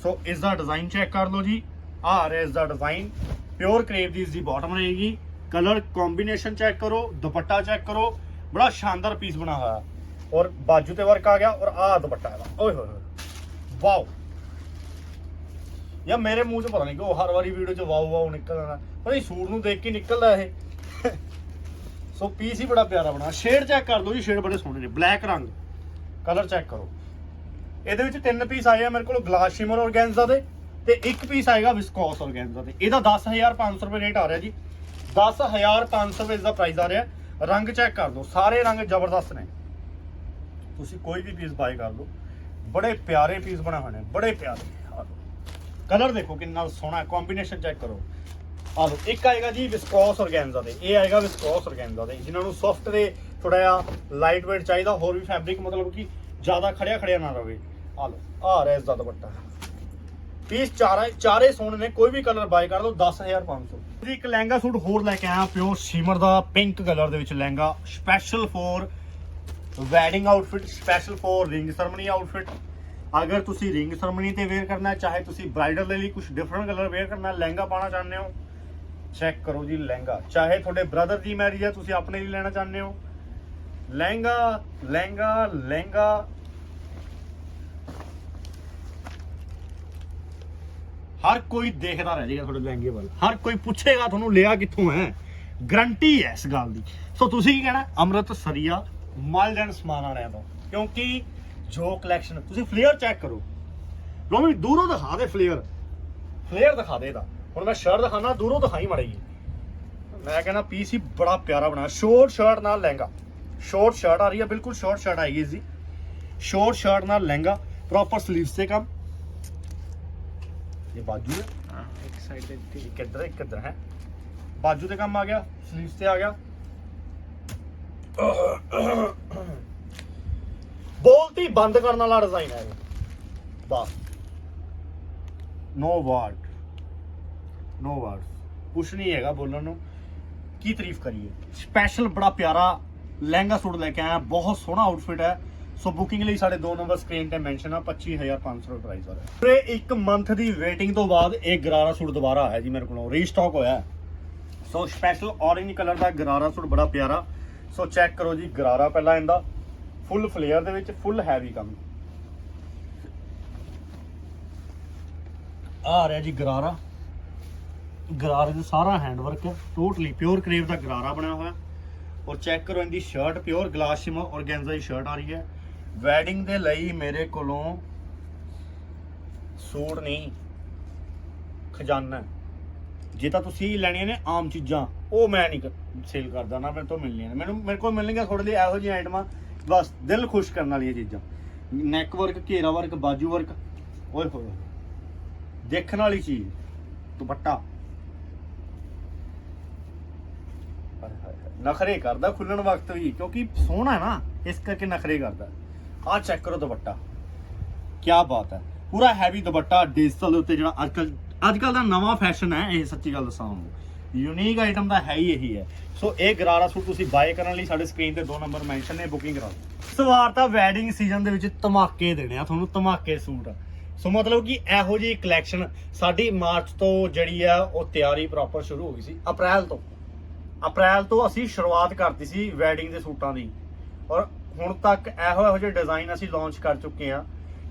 ਸੋ ਇਸ ਦਾ ਡਿਜ਼ਾਈਨ ਚੈੱਕ ਕਰ ਲਓ ਜੀ। ਆਹ ਆ ਰਿਹਾ ਇਸ ਦਾ ਡਿਜ਼ਾਈਨ ਪਿਓਰ ਕਰੇਪ ਦੀ ਇਸ ਦੀ ਬਾਟਮ ਰਹੇਗੀ। ਕਲਰ ਕੰਬੀਨੇਸ਼ਨ ਚੈੱਕ ਕਰੋ, ਦੁਪੱਟਾ ਚੈੱਕ ਕਰੋ। ਬੜਾ ਸ਼ਾਨਦਾਰ ਪੀਸ ਬਣਾ ਹੋਇਆ ਔਰ ਬਾਜੂ ਤੇ ਵਰਕ ਆ ਗਿਆ, ਔਰ ਆਹ ਦੁਪੱਟਾ ਇਹਦਾ ਓਏ ਹੋਏ ਹੋਏ। ਵਾਓ ਯਾ ਮੇਰੇ ਮੂੰਹ 'ਚ ਪਤਾ ਨਹੀਂ ਕਿ ਹਰ ਵਾਰੀ ਵੀਡੀਓ 'ਚ ਵਾਓ ਵਾਓ ਨਿਕਲਦਾ ਪਤਾ ਨਹੀਂ ਸੂਟ ਨੂੰ ਦੇਖ ਕੇ ਨਿਕਲਦਾ ਇਹ। ਸੋ ਪੀਸ ਹੀ ਬੜਾ ਪਿਆਰਾ ਬਣਾ ਸ਼ੇਡ ਚੈੱਕ ਕਰ ਲਓ ਜੀ, ਸ਼ੇਡ ਬੜੇ ਸੋਹਣੇ ਨੇ। ਬਲੈਕ ਰੰਗ। ਕਲਰ ਚੈੱਕ ਕਰੋ। ਇਹਦੇ ਵਿੱਚ ਤਿੰਨ ਪੀਸ ਆਏ ਆ ਮੇਰੇ ਕੋਲ, ਗਲਾਸ ਸ਼ਿਮਰ ਔਰਗੈਂਜ਼ਾ ਦੇ ਤੇ ਇੱਕ ਪੀਸ ਆਏਗਾ ਵਿਸਕੋਸ ਔਰਗੈਂਜ਼ਾ ਦੇ। ਇਹਦਾ 10500 ਰੁਪਏ ਰੇਟ ਆ ਰਿਹਾ ਜੀ। 10500 ਰੁਪਏ ਦਾ ਪ੍ਰਾਈਸ ਆ ਰਿਹਾ। ਰੰਗ ਚੈੱਕ ਕਰ ਲਓ। ਸਾਰੇ ਰੰਗ ਜ਼ਬਰਦਸਤ ਨੇ। ਤੁਸੀਂ ਕੋਈ ਵੀ ਪੀਸ ਬਾਏ ਕਰ ਲਓ। ਬੜੇ ਪਿਆਰੇ ਪੀਸ ਬਣਾ ਹੋਣੇ ਬੜੇ ਪਿਆਰੇ। ਕਲਰ ਦੇਖੋ ਕਿੰਨਾ ਸੋਹਣਾ ਕੰਬੀਨੇਸ਼ਨ ਚੈੱਕ ਕਰੋ। ਆ ਲਓ, ਇੱਕ ਆਏਗਾ ਜੀ ਵਿਸਕੋਸ ਔਰਗੈਂਜ਼ਾ ਦੇ, ਇਹ ਆਏਗਾ ਵਿਸਕੋਸ ਔਰਗੈਂਜ਼ਾ ਦੇ, ਜਿਨ੍ਹਾਂ ਨੂੰ ਸੌਫਟ ਦੇ ਥੋੜਾ ਜਿਹਾ ਲਾਈਟ weight ਚਾਹੀਦਾ, ਹੋਰ ਵੀ ਫੈਬਰਿਕ ਮਤਲਬ ਕਿ ਜ਼ਿਆਦਾ ਖੜਿਆ ਖੜਿਆ ਨਾ ਰਵੇ। ਆ ਲਓ ਆ ਰਿਹਾ ਇਸ ਦਾ ਦੁਪੱਟਾ। ਪੀਸ ਚਾਰੇ ਚਾਰੇ ਸੋਹਣੇ ਨੇ, ਕੋਈ ਵੀ ਕਲਰ ਬਾਏ ਕਰ ਲਓ 10500 ਜੀ, ਇੱਕ ਲਹਿੰਗਾ ਸੂਟ ਹੋਰ ਲੈ ਕੇ ਆਇਆ ਪਿਓਰ ਸੀਮਰ ਦਾ ਪਿੰਕ ਕਲਰ ਦੇ ਵਿੱਚ lehenga special for wedding outfit special for ring ceremony outfit ਅਗਰ ਤੁਸੀਂ ਰਿੰਗ ਸਰਮਨੀ ਤੇ ਵੇਅਰ ਕਰਨਾ, ਚਾਹੇ ਤੁਸੀਂ ਬ੍ਰਾਈਡਲ ਦੇ ਲਈ ਕੁਝ ਡਿਫਰੈਂਟ ਕਲਰ ਵੇਅਰ ਕਰਨਾ, ਲਹਿੰਗਾ ਪਾਣਾ ਚਾਹੁੰਦੇ ਹੋ ਚੈੱਕ ਕਰੋ ਜੀ ਲਹਿੰਗਾ। ਚਾਹੇ ਤੁਹਾਡੇ ਬ੍ਰਦਰ ਦੀ ਮੈਰਿਜ ਹੈ ਤੁਸੀਂ ਆਪਣੇ ਲਈ ਲੈਣਾ ਚਾਹੁੰਦੇ ਹੋ। ਲਹਿੰਗਾ ਲਹਿੰਗਾ ਲਹਿੰਗਾ। ਹਰ ਕੋਈ ਦੇਖਦਾ ਰਹਿ ਜਾਏਗਾ ਤੁਹਾਡੇ ਲਹਿੰਗੇ ਵੱਲ। ਹਰ ਕੋਈ ਪੁੱਛੇਗਾ ਤੁਹਾਨੂੰ ਲਿਆ ਕਿੱਥੋਂ ਹੈ। ਗਰੰਟੀ ਹੈ ਇਸ ਗੱਲ ਦੀ। ਸੋ ਤੁਸੀਂ ਕੀ ਕਹਿਣਾ? ਅੰਮ੍ਰਿਤ ਸਰੀਆ ਮਾਈਲਡ ਸਮਾਨ ਵਾਲਿਆਂ ਤੋਂ। ਕਿਉਂਕਿ ਜੋ ਕਲੈਕਸ਼ਨ ਤੁਸੀਂ ਫਲੇਅਰ ਚੈੱਕ ਕਰੋ। ਲੋ ਵੀ ਦੂਰੋਂ ਦਿਖਾ ਦੇ ਫਲੇਅਰ ਫਲੇਅਰ ਦਿਖਾ ਦੇ ਇਹਦਾ। ਹੁਣ ਮੈਂ ਸ਼ਰਟ ਦਿਖਾਣਾ ਦੂਰੋਂ ਦਿਖਾਈ ਮੜੇਗੀ ਮੈਂ ਕਹਿੰਦਾ ਪੀਸ ਹੀ ਬੜਾ ਪਿਆਰਾ ਬਣਾਇਆ। ਸ਼ੋਰਟ ਸ਼ਰਟ ਨਾਲ ਲਹਿੰਗਾ। ਸ਼ੋਰਟ ਸ਼ਰਟ ਆ ਰਹੀ ਹੈ ਬਿਲਕੁਲ ਸ਼ੋਰਟ ਸ਼ਰਟ ਆਏਗੀ ਇਸ ਦੀ ਸ਼ੋਰਟ ਸ਼ਰਟ ਨਾਲ ਲਹਿੰਗਾ ਪ੍ਰੋਪਰ 슬ੀਵਸ ਤੇ ਕੰਮ। ਇਹ ਬਾਜੂ ਹੈ। ਇੱਕ ਸਾਈਡ ਤੇ ਤੇ ਇੱਕ ਇੱਧਰ ਇੱਕ ਇੱਧਰ ਹੈ। ਬਾਜੂ ਤੇ ਕੰਮ ਆ ਗਿਆ 슬ੀਵਸ ਤੇ ਆ ਗਿਆ। ਬੋਲਤੀ ਬੰਦ ਕਰਨ ਵਾਲਾ ਡਿਜ਼ਾਈਨ ਹੈ ਇਹ। ਬਸ। ਨੋ ਵਰਡ ਨੋ ਵਰਡ ਕੁਛ ਨਹੀਂ ਹੈਗਾ ਬੋਲਣ ਨੂੰ। ਕੀ ਤਾਰੀਫ ਕਰੀਏ? ਸਪੈਸ਼ਲ ਬੜਾ ਪਿਆਰਾ ਲਹਿੰਗਾ ਸੂਟ ਲੈ ਕੇ ਆਇਆ। ਬਹੁਤ ਸੋਹਣਾ ਆਊਟਫਿਟ ਹੈ। ਸੋ ਬੁਕਿੰਗ ਲਈ ਸਾਡੇ ਦੋ ਨੰਬਰ ਸਕਰੀਨ ਤੇ ਮੈਂਸ਼ਨ ਆ 25500 ਰੁਪਏ ਪ੍ਰਾਈਸ ਆ ਰਿਹਾ ਪੂਰੇ ਇੱਕ ਮੰਥ ਦੀ ਵੇਟਿੰਗ ਤੋਂ ਬਾਅਦ ਇਹ ਗਰਾਰਾ ਸੂਟ ਦੁਬਾਰਾ ਆਇਆ ਜੀ ਮੇਰੇ ਕੋਲੋਂ। ਰੀਸਟਾਕ ਹੋਇਆ ਸੋ ਸਪੈਸ਼ਲ orange ਕਲਰ ਦਾ ਗਰਾਰਾ ਸੂਟ ਬੜਾ ਪਿਆਰਾ। ਸੋ ਚੈੱਕ ਕਰੋ ਜੀ, ਗਰਾਰਾ ਪਹਿਲਾਂ ਇਹਦਾ। ਫੁੱਲ ਫਲੇਅਰ ਦੇ ਵਿੱਚ ਫੁੱਲ ਹੈਵੀ ਕੰਮ। ਆ ਰਿਹਾ ਜੀ ਗਰਾਰਾ। ਗਰਾਰੇ ਦਾ ਸਾਰਾ ਹੈਂਡ ਵਰਕ ਹੈ। ਟੋਟਲੀ ਪਿਓਰ ਕਰੇਵ ਦਾ ਗਰਾਰਾ ਬਣਿਆ ਹੋਇਆ। ਔਰ ਚੈੱਕ ਕਰੋ, ਇਹਦੀ shirt pure glass shimmer organza ਦੀ ਸ਼ਰਟ ਆ ਰਹੀ ਹੈ। ਵੈਡਿੰਗ ਦੇ ਲਈ ਮੇਰੇ ਕੋਲੋਂ ਸੂਟ ਨਹੀਂ, ਖਜ਼ਾਨਾ ਜੇ ਤਾਂ ਤੁਸੀਂ ਲੈਣੀਆਂ ਨੇ ਆਮ ਚੀਜ਼ਾਂ, ਉਹ ਮੈਂ ਨਹੀਂ ਸੇਲ ਕਰਦਾ, ਨਾ ਮੇਰੇ ਤੋਂ ਮਿਲਣੀਆਂ ਨੇ। ਮੈਨੂੰ ਮੇਰੇ ਕੋਲ ਮਿਲਣਗੀਆਂ ਥੋੜੇ ਲਈ ਇਹੋ ਜਿਹੀਆਂ ਆਈਟਮਾਂ ਬਸ ਦਿਲ ਖੁਸ਼ ਕਰਨ ਵਾਲੀਆਂ ਚੀਜ਼ਾਂ। ਨੈਕ ਵਰਕ ਘੇਰਾ ਵਰਕ ਬਾਜੂ ਵਰਕ ਓਏ ਹੋਏ ਦੇਖਣ ਵਾਲੀ ਚੀਜ਼, ਦੁਪੱਟਾ। ਨਖਰੇ ਕਰਦਾ ਖੁੱਲਣ ਵਕਤ ਵੀ, ਕਿਉਂਕਿ ਸੋਹਣਾ ਹੈ ਨਾ, ਇਸ ਕਰਕੇ ਨਖਰੇ ਕਰਦਾ। ਆਹ ਚੈੱਕ ਕਰੋ ਦੁਪੱਟਾ। ਕੀ ਬਾਤ ਹੈ। ਪੂਰਾ ਹੈਵੀ ਦੁਪੱਟਾ ਡਿਜੀਟਲ ਉੱਤੇ ਜਿਹੜਾ ਅੱਜ ਕੱਲ ਅੱਜਕੱਲ ਅੱਜਕੱਲ ਦਾ ਨਵਾਂ ਫੈਸ਼ਨ ਹੈ, ਇਹ ਸੱਚੀ ਗੱਲ ਦੱਸਾਂ ਤੁਹਾਨੂੰ। ਯੂਨੀਕ ਆਈਟਮ ਦਾ ਹੈ ਹੀ ਇਹੀ ਹੈ। ਸੋ ਇਹ ਗਰਾਰਾ ਸੂਟ ਤੁਸੀਂ ਬਾਏ ਕਰਨ ਲਈ ਸਾਡੇ ਸਕਰੀਨ ਤੇ ਦੋ ਨੰਬਰ ਮੈਂਸ਼ਨ ਨੇ ਬੁਕਿੰਗ ਕਰਾ ਲਓ ਸਵਾਰ ਤਾਂ ਵੈਡਿੰਗ ਸੀਜ਼ਨ ਦੇ ਵਿੱਚ ਧਮਾਕੇ ਦੇਣੇ ਆ ਤੁਹਾਨੂੰ, ਧਮਾਕੇ ਸੂਟ। ਸੋ ਮਤਲਬ ਕਿ ਇਹੋ ਜਿਹੀ ਕਲੈਕਸ਼ਨ ਸਾਡੀ ਮਾਰਚ ਤੋਂ ਜਿਹੜੀ ਆ, ਉਹ ਤਿਆਰੀ ਪ੍ਰੋਪਰ ਸ਼ੁਰੂ ਹੋ ਗਈ ਸੀ, ਅਪ੍ਰੈਲ ਤੋਂ। ਅਪ੍ਰੈਲ ਤੋਂ ਅਸੀਂ ਸ਼ੁਰੂਆਤ ਕਰਤੀ ਸੀ ਵੈਡਿੰਗ ਦੇ ਸੂਟਾਂ ਦੀ। ਔਰ ਹੁਣ ਤੱਕ ਇਹੋ ਇਹੋ ਜਿਹੇ ਡਿਜ਼ਾਈਨ ਅਸੀਂ ਲਾਂਚ ਕਰ ਚੁੱਕੇ ਆ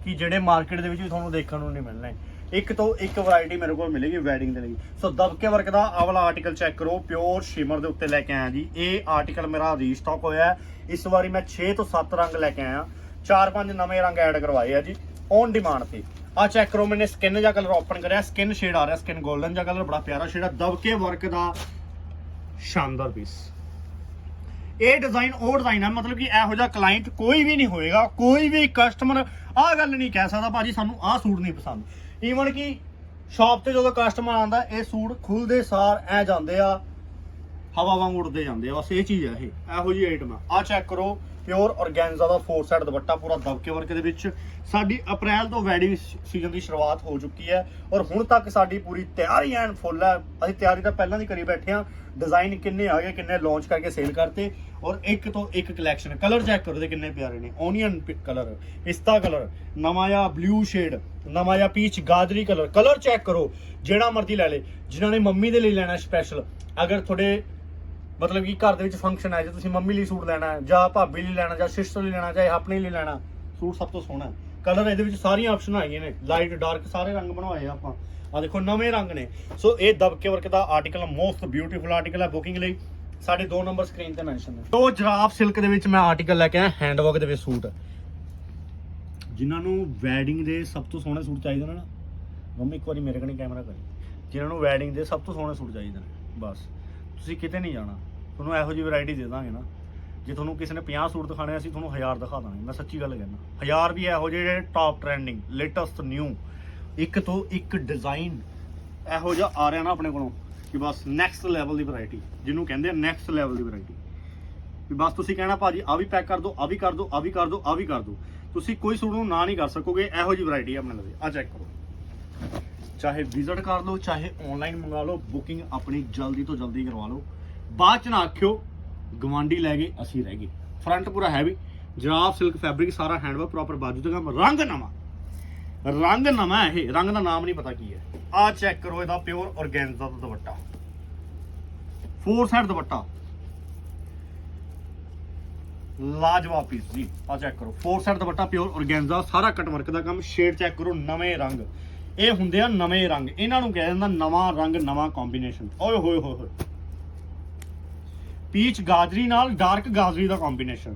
ਕਿ ਜਿਹੜੇ ਮਾਰਕੀਟ ਦੇ ਵਿੱਚ ਵੀ ਤੁਹਾਨੂੰ ਦੇਖਣ ਨੂੰ ਨਹੀਂ ਮਿਲਣੇ। ਇੱਕ ਤੋਂ ਇੱਕ ਵੈਰਾਈਟੀ ਮੇਰੇ ਕੋਲ ਮਿਲੇਗੀ ਵੈਡਿੰਗ ਦੇ ਲਈ। ਸੋ ਦਬਕੇ ਵਰਕ ਦਾ ਆਹ ਵਾਲਾ ਆਰਟੀਕਲ ਚੈੱਕ ਕਰੋ ਪਿਓਰ ਸ਼ਿਮਰ ਦੇ ਉੱਤੇ ਲੈ ਕੇ ਆਇਆ ਜੀ। ਇਹ ਆਰਟੀਕਲ ਮੇਰਾ ਰੀਸਟਾਕ ਹੋਇਆ ਇਸ ਵਾਰੀ ਮੈਂ 6 ਤੋਂ 7 ਰੰਗ ਲੈ ਕੇ ਆਇਆ। ਚਾਰ ਪੰਜ ਨਵੇਂ ਰੰਗ ਐਡ ਕਰਵਾਏ ਆ ਜੀ ਔਨ ਡਿਮਾਂਡ ਤੇ। ਆ ਚੈੱਕ ਕਰੋ, ਮੈਨੇ ਸਕਿਨ ਜਾਂ ਕਲਰ ਓਪਨ ਕਰਿਆ ਸਕਿਨ ਸ਼ੇਡ ਆ ਰਿਹਾ ਸਕਿਨ 골ਡਨ ਜਾਂ ਕਲਰ ਬੜਾ ਪਿਆਰਾ ਸ਼ੇਡ ਆ। ਦਬਕੇ ਵਰਕ ਦਾ ਸ਼ਾਨਦਾਰ ਪੀਸ ਇਹ ਡਿਜ਼ਾਈਨ ਉਹ ਡਿਜ਼ਾਈਨ ਹੈ ਮਤਲਬ ਕਿ ਇਹੋ ਜਿਹਾ ਕਲਾਇੰਟ ਕੋਈ ਵੀ ਨਹੀਂ ਹੋਏਗਾ, ਕੋਈ ਵੀ ਕਸਟਮਰ ਆਹ ਗੱਲ ਨਹੀਂ ਕਹਿ ਸਕਦਾ, ਭਾਜੀ ਸਾਨੂੰ ਆਹ ਸੂਟ ਨਹੀਂ ਪਸੰਦ। ਈਵਨ ਕਿ ਸ਼ਾਪ ਤੇ ਜਦੋਂ ਕਸਟਮਰ ਆਉਂਦਾ, ਇਹ ਸੂਟ ਖੁੱਲਦੇ ਸਾਰ ਐ ਜਾਂਦੇ ਆ, ਹਵਾ ਵਾਂਗ ਉੜਦੇ ਜਾਂਦੇ ਆ, ਬਸ ਇਹ ਚੀਜ਼ ਆ ਇਹ, ਇਹੋ ਜਿਹੀ ਆਈਟਮ ਆ। ਆ ਚੈੱਕ ਕਰੋ ਪਿਓਰ ਔਰਗੈਂਜ਼ਾ ਦਾ ਫੋਰ ਸੈਟ ਦੁਪੱਟਾ ਪੂਰਾ ਦਬਕੇ ਵਰਕ ਦੇ ਵਿੱਚ। ਸਾਡੀ ਅਪ੍ਰੈਲ ਤੋਂ ਵੈਡਿੰਗ ਸੀਜ਼ਨ ਦੀ ਸ਼ੁਰੂਆਤ ਹੋ ਚੁੱਕੀ ਹੈ ਔਰ ਹੁਣ ਤੱਕ ਸਾਡੀ ਪੂਰੀ ਤਿਆਰੀ ਐਨ ਫੁੱਲ ਹੈ। ਅਸੀਂ ਤਿਆਰੀ ਤਾਂ ਪਹਿਲਾਂ ਦੀ ਕਰੀ ਬੈਠੇ ਆ ਡਿਜ਼ਾਈਨ ਕਿੰਨੇ ਆ ਗਏ, ਕਿੰਨੇ ਲਾਂਚ ਕਰਕੇ ਸੇਲ ਕਰਤੇ ਔਰ ਇੱਕ ਤੋਂ ਇੱਕ ਕਲੈਕਸ਼ਨ ਕਲਰ ਚੈੱਕ ਕਰੋ ਤੇ ਕਿੰਨੇ ਪਿਆਰੇ ਨੇ। ਓਨੀਅਨ ਕਲਰ ਪਿਸਤਾ ਕਲਰ ਨਵਾਂ ਜਿਹਾ ਬਲੂ ਸ਼ੇਡ ਨਵਾਂ ਜਿਹਾ ਪੀਚ ਗਾਦਰੀ ਕਲਰ ਕਲਰ ਚੈੱਕ ਕਰੋ, ਜਿਹੜਾ ਮਰਜ਼ੀ ਲੈ ਲੇ। ਜਿਨ੍ਹਾਂ ਨੇ ਮੰਮੀ ਦੇ ਲਈ ਲੈਣਾ ਸਪੈਸ਼ਲ ਅਗਰ ਤੁਹਾਡੇ ਮਤਲਬ ਕਿ ਘਰ ਦੇ ਵਿੱਚ ਫੰਕਸ਼ਨ ਹੈ, ਜੇ ਤੁਸੀਂ ਮੰਮੀ ਲਈ ਸੂਟ ਲੈਣਾ ਜਾਂ ਭਾਬੀ ਲਈ ਲੈਣਾ, ਜਾਂ ਸਿਸਟਰ ਲਈ ਲੈਣਾ ਚਾਹੇ ਆਪਣੇ ਲਈ ਲੈਣਾ, ਸੂਟ ਸਭ ਤੋਂ ਸੋਹਣਾ ਕਲਰ ਇਹਦੇ ਵਿੱਚ ਸਾਰੀਆਂ ਆਪਸ਼ਨ ਆਈਆਂ ਨੇ। ਲਾਈਟ ਡਾਰਕ ਸਾਰੇ ਰੰਗ ਬਣਵਾਏ ਆ ਆਪਾਂ। ਆ ਦੇਖੋ, ਨਵੇਂ ਰੰਗ ਨੇ। ਸੋ ਇਹ ਦਬਕੇ ਵਰਕ ਦਾ ਆਰਟੀਕਲ ਮੋਸਟ ਬਿਊਟੀਫੁਲ ਆਰਟੀਕਲ ਹੈ ਬੁਕਿੰਗ ਲਈ। ਸਾਡੇ ਦੋ ਨੰਬਰ ਸਕਰੀਨ ਤੇ ਮੈਂਸ਼ਨ ਨੇ। ਦੋ ਜਰਾਫ ਸਿਲਕ ਦੇ ਵਿੱਚ ਮੈਂ ਆਰਟੀਕਲ ਲੈ ਕੇ ਆਇਆ ਹੈਂਡਵਰਕ ਦੇ ਵਿੱਚ ਸੂਟ। ਜਿਨ੍ਹਾਂ ਨੂੰ ਵੈਡਿੰਗ ਦੇ ਸਭ ਤੋਂ ਸੋਹਣੇ ਸੂਟ ਚਾਹੀਦੇ ਨੇ ਨਾ, ਮੰਮੀ ਇੱਕ ਵਾਰੀ ਮੇਰੇ ਕਣੀ ਕੈਮਰਾ ਕਰੀ। ਜਿਨ੍ਹਾਂ ਨੂੰ ਵੈਡਿੰਗ ਦੇ ਸਭ ਤੋਂ ਸੋਹਣੇ ਸੂਟ ਚਾਹੀਦੇ ਨੇ, ਬਸ। ਤੁਸੀਂ ਕਿਤੇ ਨਹੀਂ ਜਾਣਾ। ਤੁਹਾਨੂੰ ਇਹੋ ਜਿਹੀ ਵੈਰਾਈਟੀ ਦੇ ਦਾਂਗੇ ਨਾ। ਜੇ ਤੁਹਾਨੂੰ ਕਿਸੇ ਨੇ 50 ਸੂਟ ਦਿਖਾਣੇ ਅਸੀਂ ਤੁਹਾਨੂੰ 1000 ਦਿਖਾ ਦਾਂਗੇ। ਮੈਂ ਸੱਚੀ ਗੱਲ ਕਹਿੰਦਾ। 1000 ਵੀ ਇਹੋ ਜਿਹੇ ਜਿਹੜੇ ਟਾਪ ਟ੍ਰੈਂਡਿੰਗ ਲੇਟੈਸਟ ਨਿਊ ਇੱਕ ਤੋਂ ਇੱਕ ਡਿਜ਼ਾਈਨ ਇਹੋ ਜਿਹਾ ਆ ਰਿਹਾ ਨਾ ਆਪਣੇ ਕੋਲੋਂ ਕਿ ਬਸ ਨੈਕਸਟ ਲੈਵਲ ਦੀ ਵੈਰਾਈਟੀ ਜਿਹਨੂੰ ਕਹਿੰਦੇ ਆ ਨੈਕਸਟ ਲੈਵਲ ਦੀ ਵੈਰਾਈਟੀ ਵੀ ਬਸ ਤੁਸੀਂ ਕਹਿਣਾ ਭਾਜੀ ਆ ਵੀ ਪੈਕ ਕਰ ਦਿਓ ਆ ਵੀ ਕਰ ਦਿਓ ਆ ਵੀ ਕਰ ਦਿਓ ਆ ਵੀ ਕਰ ਦਿਓ ਤੁਸੀਂ ਕੋਈ ਸੂਟ ਨੂੰ ਨਾ ਨਹੀਂ ਕਰ ਸਕੋਗੇ, ਇਹੋ ਜਿਹੀ ਵੈਰਾਈਟੀ ਆਪਣੇ ਲਵੇ ਆ ਚੈੱਕ ਕਰੋ। ਚਾਹੇ ਵਿਜ਼ਿਟ ਕਰ ਲਓ, ਚਾਹੇ ਆਨਲਾਈਨ ਮੰਗਾ ਲਓ ਬੁਕਿੰਗ ਆਪਣੀ ਜਲਦੀ ਤੋਂ ਜਲਦੀ ਕਰਵਾ ਲਓ। ਬਾਅਦ ਚ ਨਾ ਆਖਿਓ ਗਵਾਂਡੀ ਲੈ ਗਏ, ਅਸੀਂ ਰਹਿ ਗਏ। ਫਰੰਟ ਪੂਰਾ ਹੈਵੀ ਜਰਾਬ ਸਿਲਕ ਫੈਬਰਿਕ ਸਾਰਾ ਹੈਂਡਵਰਕ ਪ੍ਰੋਪਰ ਬਾਜੂ ਤੇ ਕੰਮ। ਰੰਗ ਨਵਾਂ। ਰੰਗ ਨਵਾਂ ਇਹ। ਰੰਗ ਦਾ ਨਾਮ ਨਹੀਂ ਪਤਾ ਕੀ ਹੈ। ਆ ਚੈੱਕ ਕਰੋ ਇਹਦਾ ਪਿਓਰ ਆਰਗੈਂਜ਼ਾ ਦਾ ਦੁਪੱਟਾ। Four side dupatta. ਲਾਜਵਾਬ ਪੀਸ ਜੀ। ਆ ਚੈੱਕ ਕਰੋ। Four side dupatta pure organza ਸਾਰਾ ਕਟ ਵਰਕ ਦਾ ਕੰਮ। ਸ਼ੇਡ ਚੈੱਕ ਕਰੋ। ਨਵੇਂ ਰੰਗ। ਇਹ ਹੁੰਦੇ ਆ ਨਵੇਂ ਰੰਗ। ਇਹਨਾਂ ਨੂੰ ਕਹਿ ਦਿੰਦਾ ਨਵਾਂ ਰੰਗ, ਨਵਾਂ ਕੰਬੀਨੇਸ਼ਨ ਓਏ ਹੋਏ ਹੋਏ ਹੋਏ। ਪੀਚ ਗਾਜਰੀ ਨਾਲ ਡਾਰਕ ਗਾਜਰੀ ਦਾ ਕੰਬੀਨੇਸ਼ਨ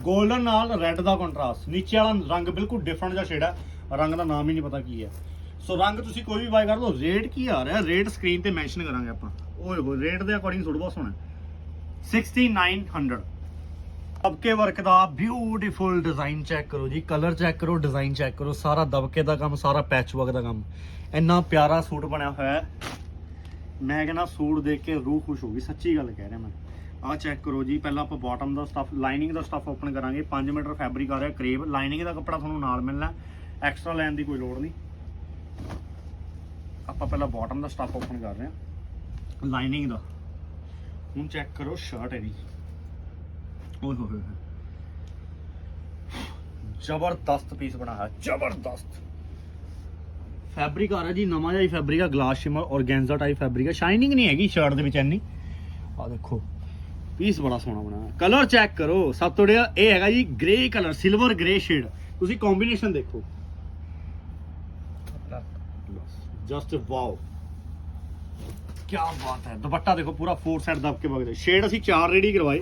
골ਡਨ ਨਾਲ ਰੈੱਡ ਦਾ ਕੰਟਰਾਸਟ ਨੀਚੇ ਵਾਲਾ ਰੰਗ ਬਿਲਕੁਲ ਡਿਫਰੈਂਟ ਜਿਹਾ ਸ਼ੇਡ ਹੈ ਰੰਗ ਦਾ ਨਾਮ ਹੀ ਨਹੀਂ ਪਤਾ ਕੀ ਹੈ। ਸੋ ਰੰਗ ਤੁਸੀਂ ਕੋਈ ਵੀ ਬਾਈ ਕਰ ਲਓ ਰੇਟ ਕੀ ਆ ਰਿਹਾ? ਰੇਟ ਸਕਰੀਨ ਤੇ ਮੈਂਸ਼ਨ ਕਰਾਂਗੇ ਆਪਾਂ। ਓਏ ਹੋਏ ਰੇਟ ਦੇ ਅਕੋਰਡਿੰਗ ਥੋੜਾ ਬਹੁਤ ਸੋਹਣਾ। 6900 ਦਬਕੇ ਵਰਕ ਦਾ ਬਿਊਟੀਫੁਲ ਡਿਜ਼ਾਈਨ ਚੈੱਕ ਕਰੋ ਜੀ ਕਲਰ ਚੈੱਕ ਕਰੋ ਡਿਜ਼ਾਈਨ ਚੈੱਕ ਕਰੋ, ਸਾਰਾ ਦਬਕੇ ਦਾ ਕੰਮ, ਸਾਰਾ ਪੈਚ ਵਰਕ ਦਾ ਕੰਮ। ਇੰਨਾ ਪਿਆਰਾ ਸੂਟ ਬਣਿਆ ਹੋਇਆ ਹੈ। ਮੈਂ ਕਹਿੰਦਾ ਸੂਟ ਦੇਖ ਕੇ ਰੂਹ ਖੁਸ਼ ਹੋ ਗਈ, ਸੱਚੀ ਗੱਲ ਕਹਿ ਰਿਹਾ ਮੈਂ। ਆਹ ਚੈੱਕ ਕਰੋ ਜੀ, ਪਹਿਲਾਂ ਆਪਾਂ ਬਾਟਮ ਦਾ ਸਟਫ ਲਾਈਨਿੰਗ ਦਾ ਸਟਫ ਓਪਨ ਕਰਾਂਗੇ। 5 ਮੀਟਰ ਫੈਬਰਿਕ ਆ ਰਿਹਾ ਕਰੇਬ ਲਾਈਨਿੰਗ ਦਾ ਕੱਪੜਾ ਤੁਹਾਨੂੰ ਨਾਲ ਮਿਲਣਾ ਐਕਸਟਰਾ ਲੈਣ ਦੀ ਕੋਈ ਲੋੜ ਨਹੀਂ। ਆਪਾਂ ਪਹਿਲਾਂ ਬਾਟਮ ਦਾ ਸਟਫ ਓਪਨ ਕਰ ਰਹੇ ਹਾਂ। ਲਾਈਨਿੰਗ ਦਾ। ਹੁਣ ਚੈੱਕ ਕਰੋ ਸ਼ਰਟ ਇਹਦੀ। ਜ਼ਬਰਦਸਤ ਪੀਸ ਬਣਾਇਆ, ਜ਼ਬਰਦਸਤ। ਫੈਬਰਿਕ ਆ ਰਿਹਾ ਜੀ, ਨਵਾਂ ਜਿਹਾ ਹੀ ਫੈਬਰਿਕ ਆ glass shimmer organza type fabric ਆ। ਸ਼ਾਈਨਿੰਗ ਨਹੀਂ ਹੈਗੀ ਸ਼ਰਟ ਦੇ ਵਿੱਚ ਇੰਨੀ। ਆ ਦੇਖੋ ਪੀਸ ਬੜਾ ਸੋਹਣਾ ਬਣਾਇਆ। ਕਲਰ ਚੈੱਕ ਕਰੋ, ਸਭ ਤੋਂ ਵਧੀਆ ਇਹ ਹੈਗਾ ਜੀ grey colour silver grey shade ਤੁਸੀਂ ਕੰਬੀਨੇਸ਼ਨ ਦੇਖੋ। ਜਸਟ ਵਾਓ ਕੀ ਬਾਤ ਹੈ, ਦੁਪੱਟਾ ਦੇਖੋ, ਪੂਰਾ ਫੋਰ ਸਾਈਡ ਦਬ ਕੇ ਵਗਦੇ ਸ਼ੇਡ ਅਸੀਂ ਚਾਰ ਰੈਡੀ ਕਰਵਾਏ।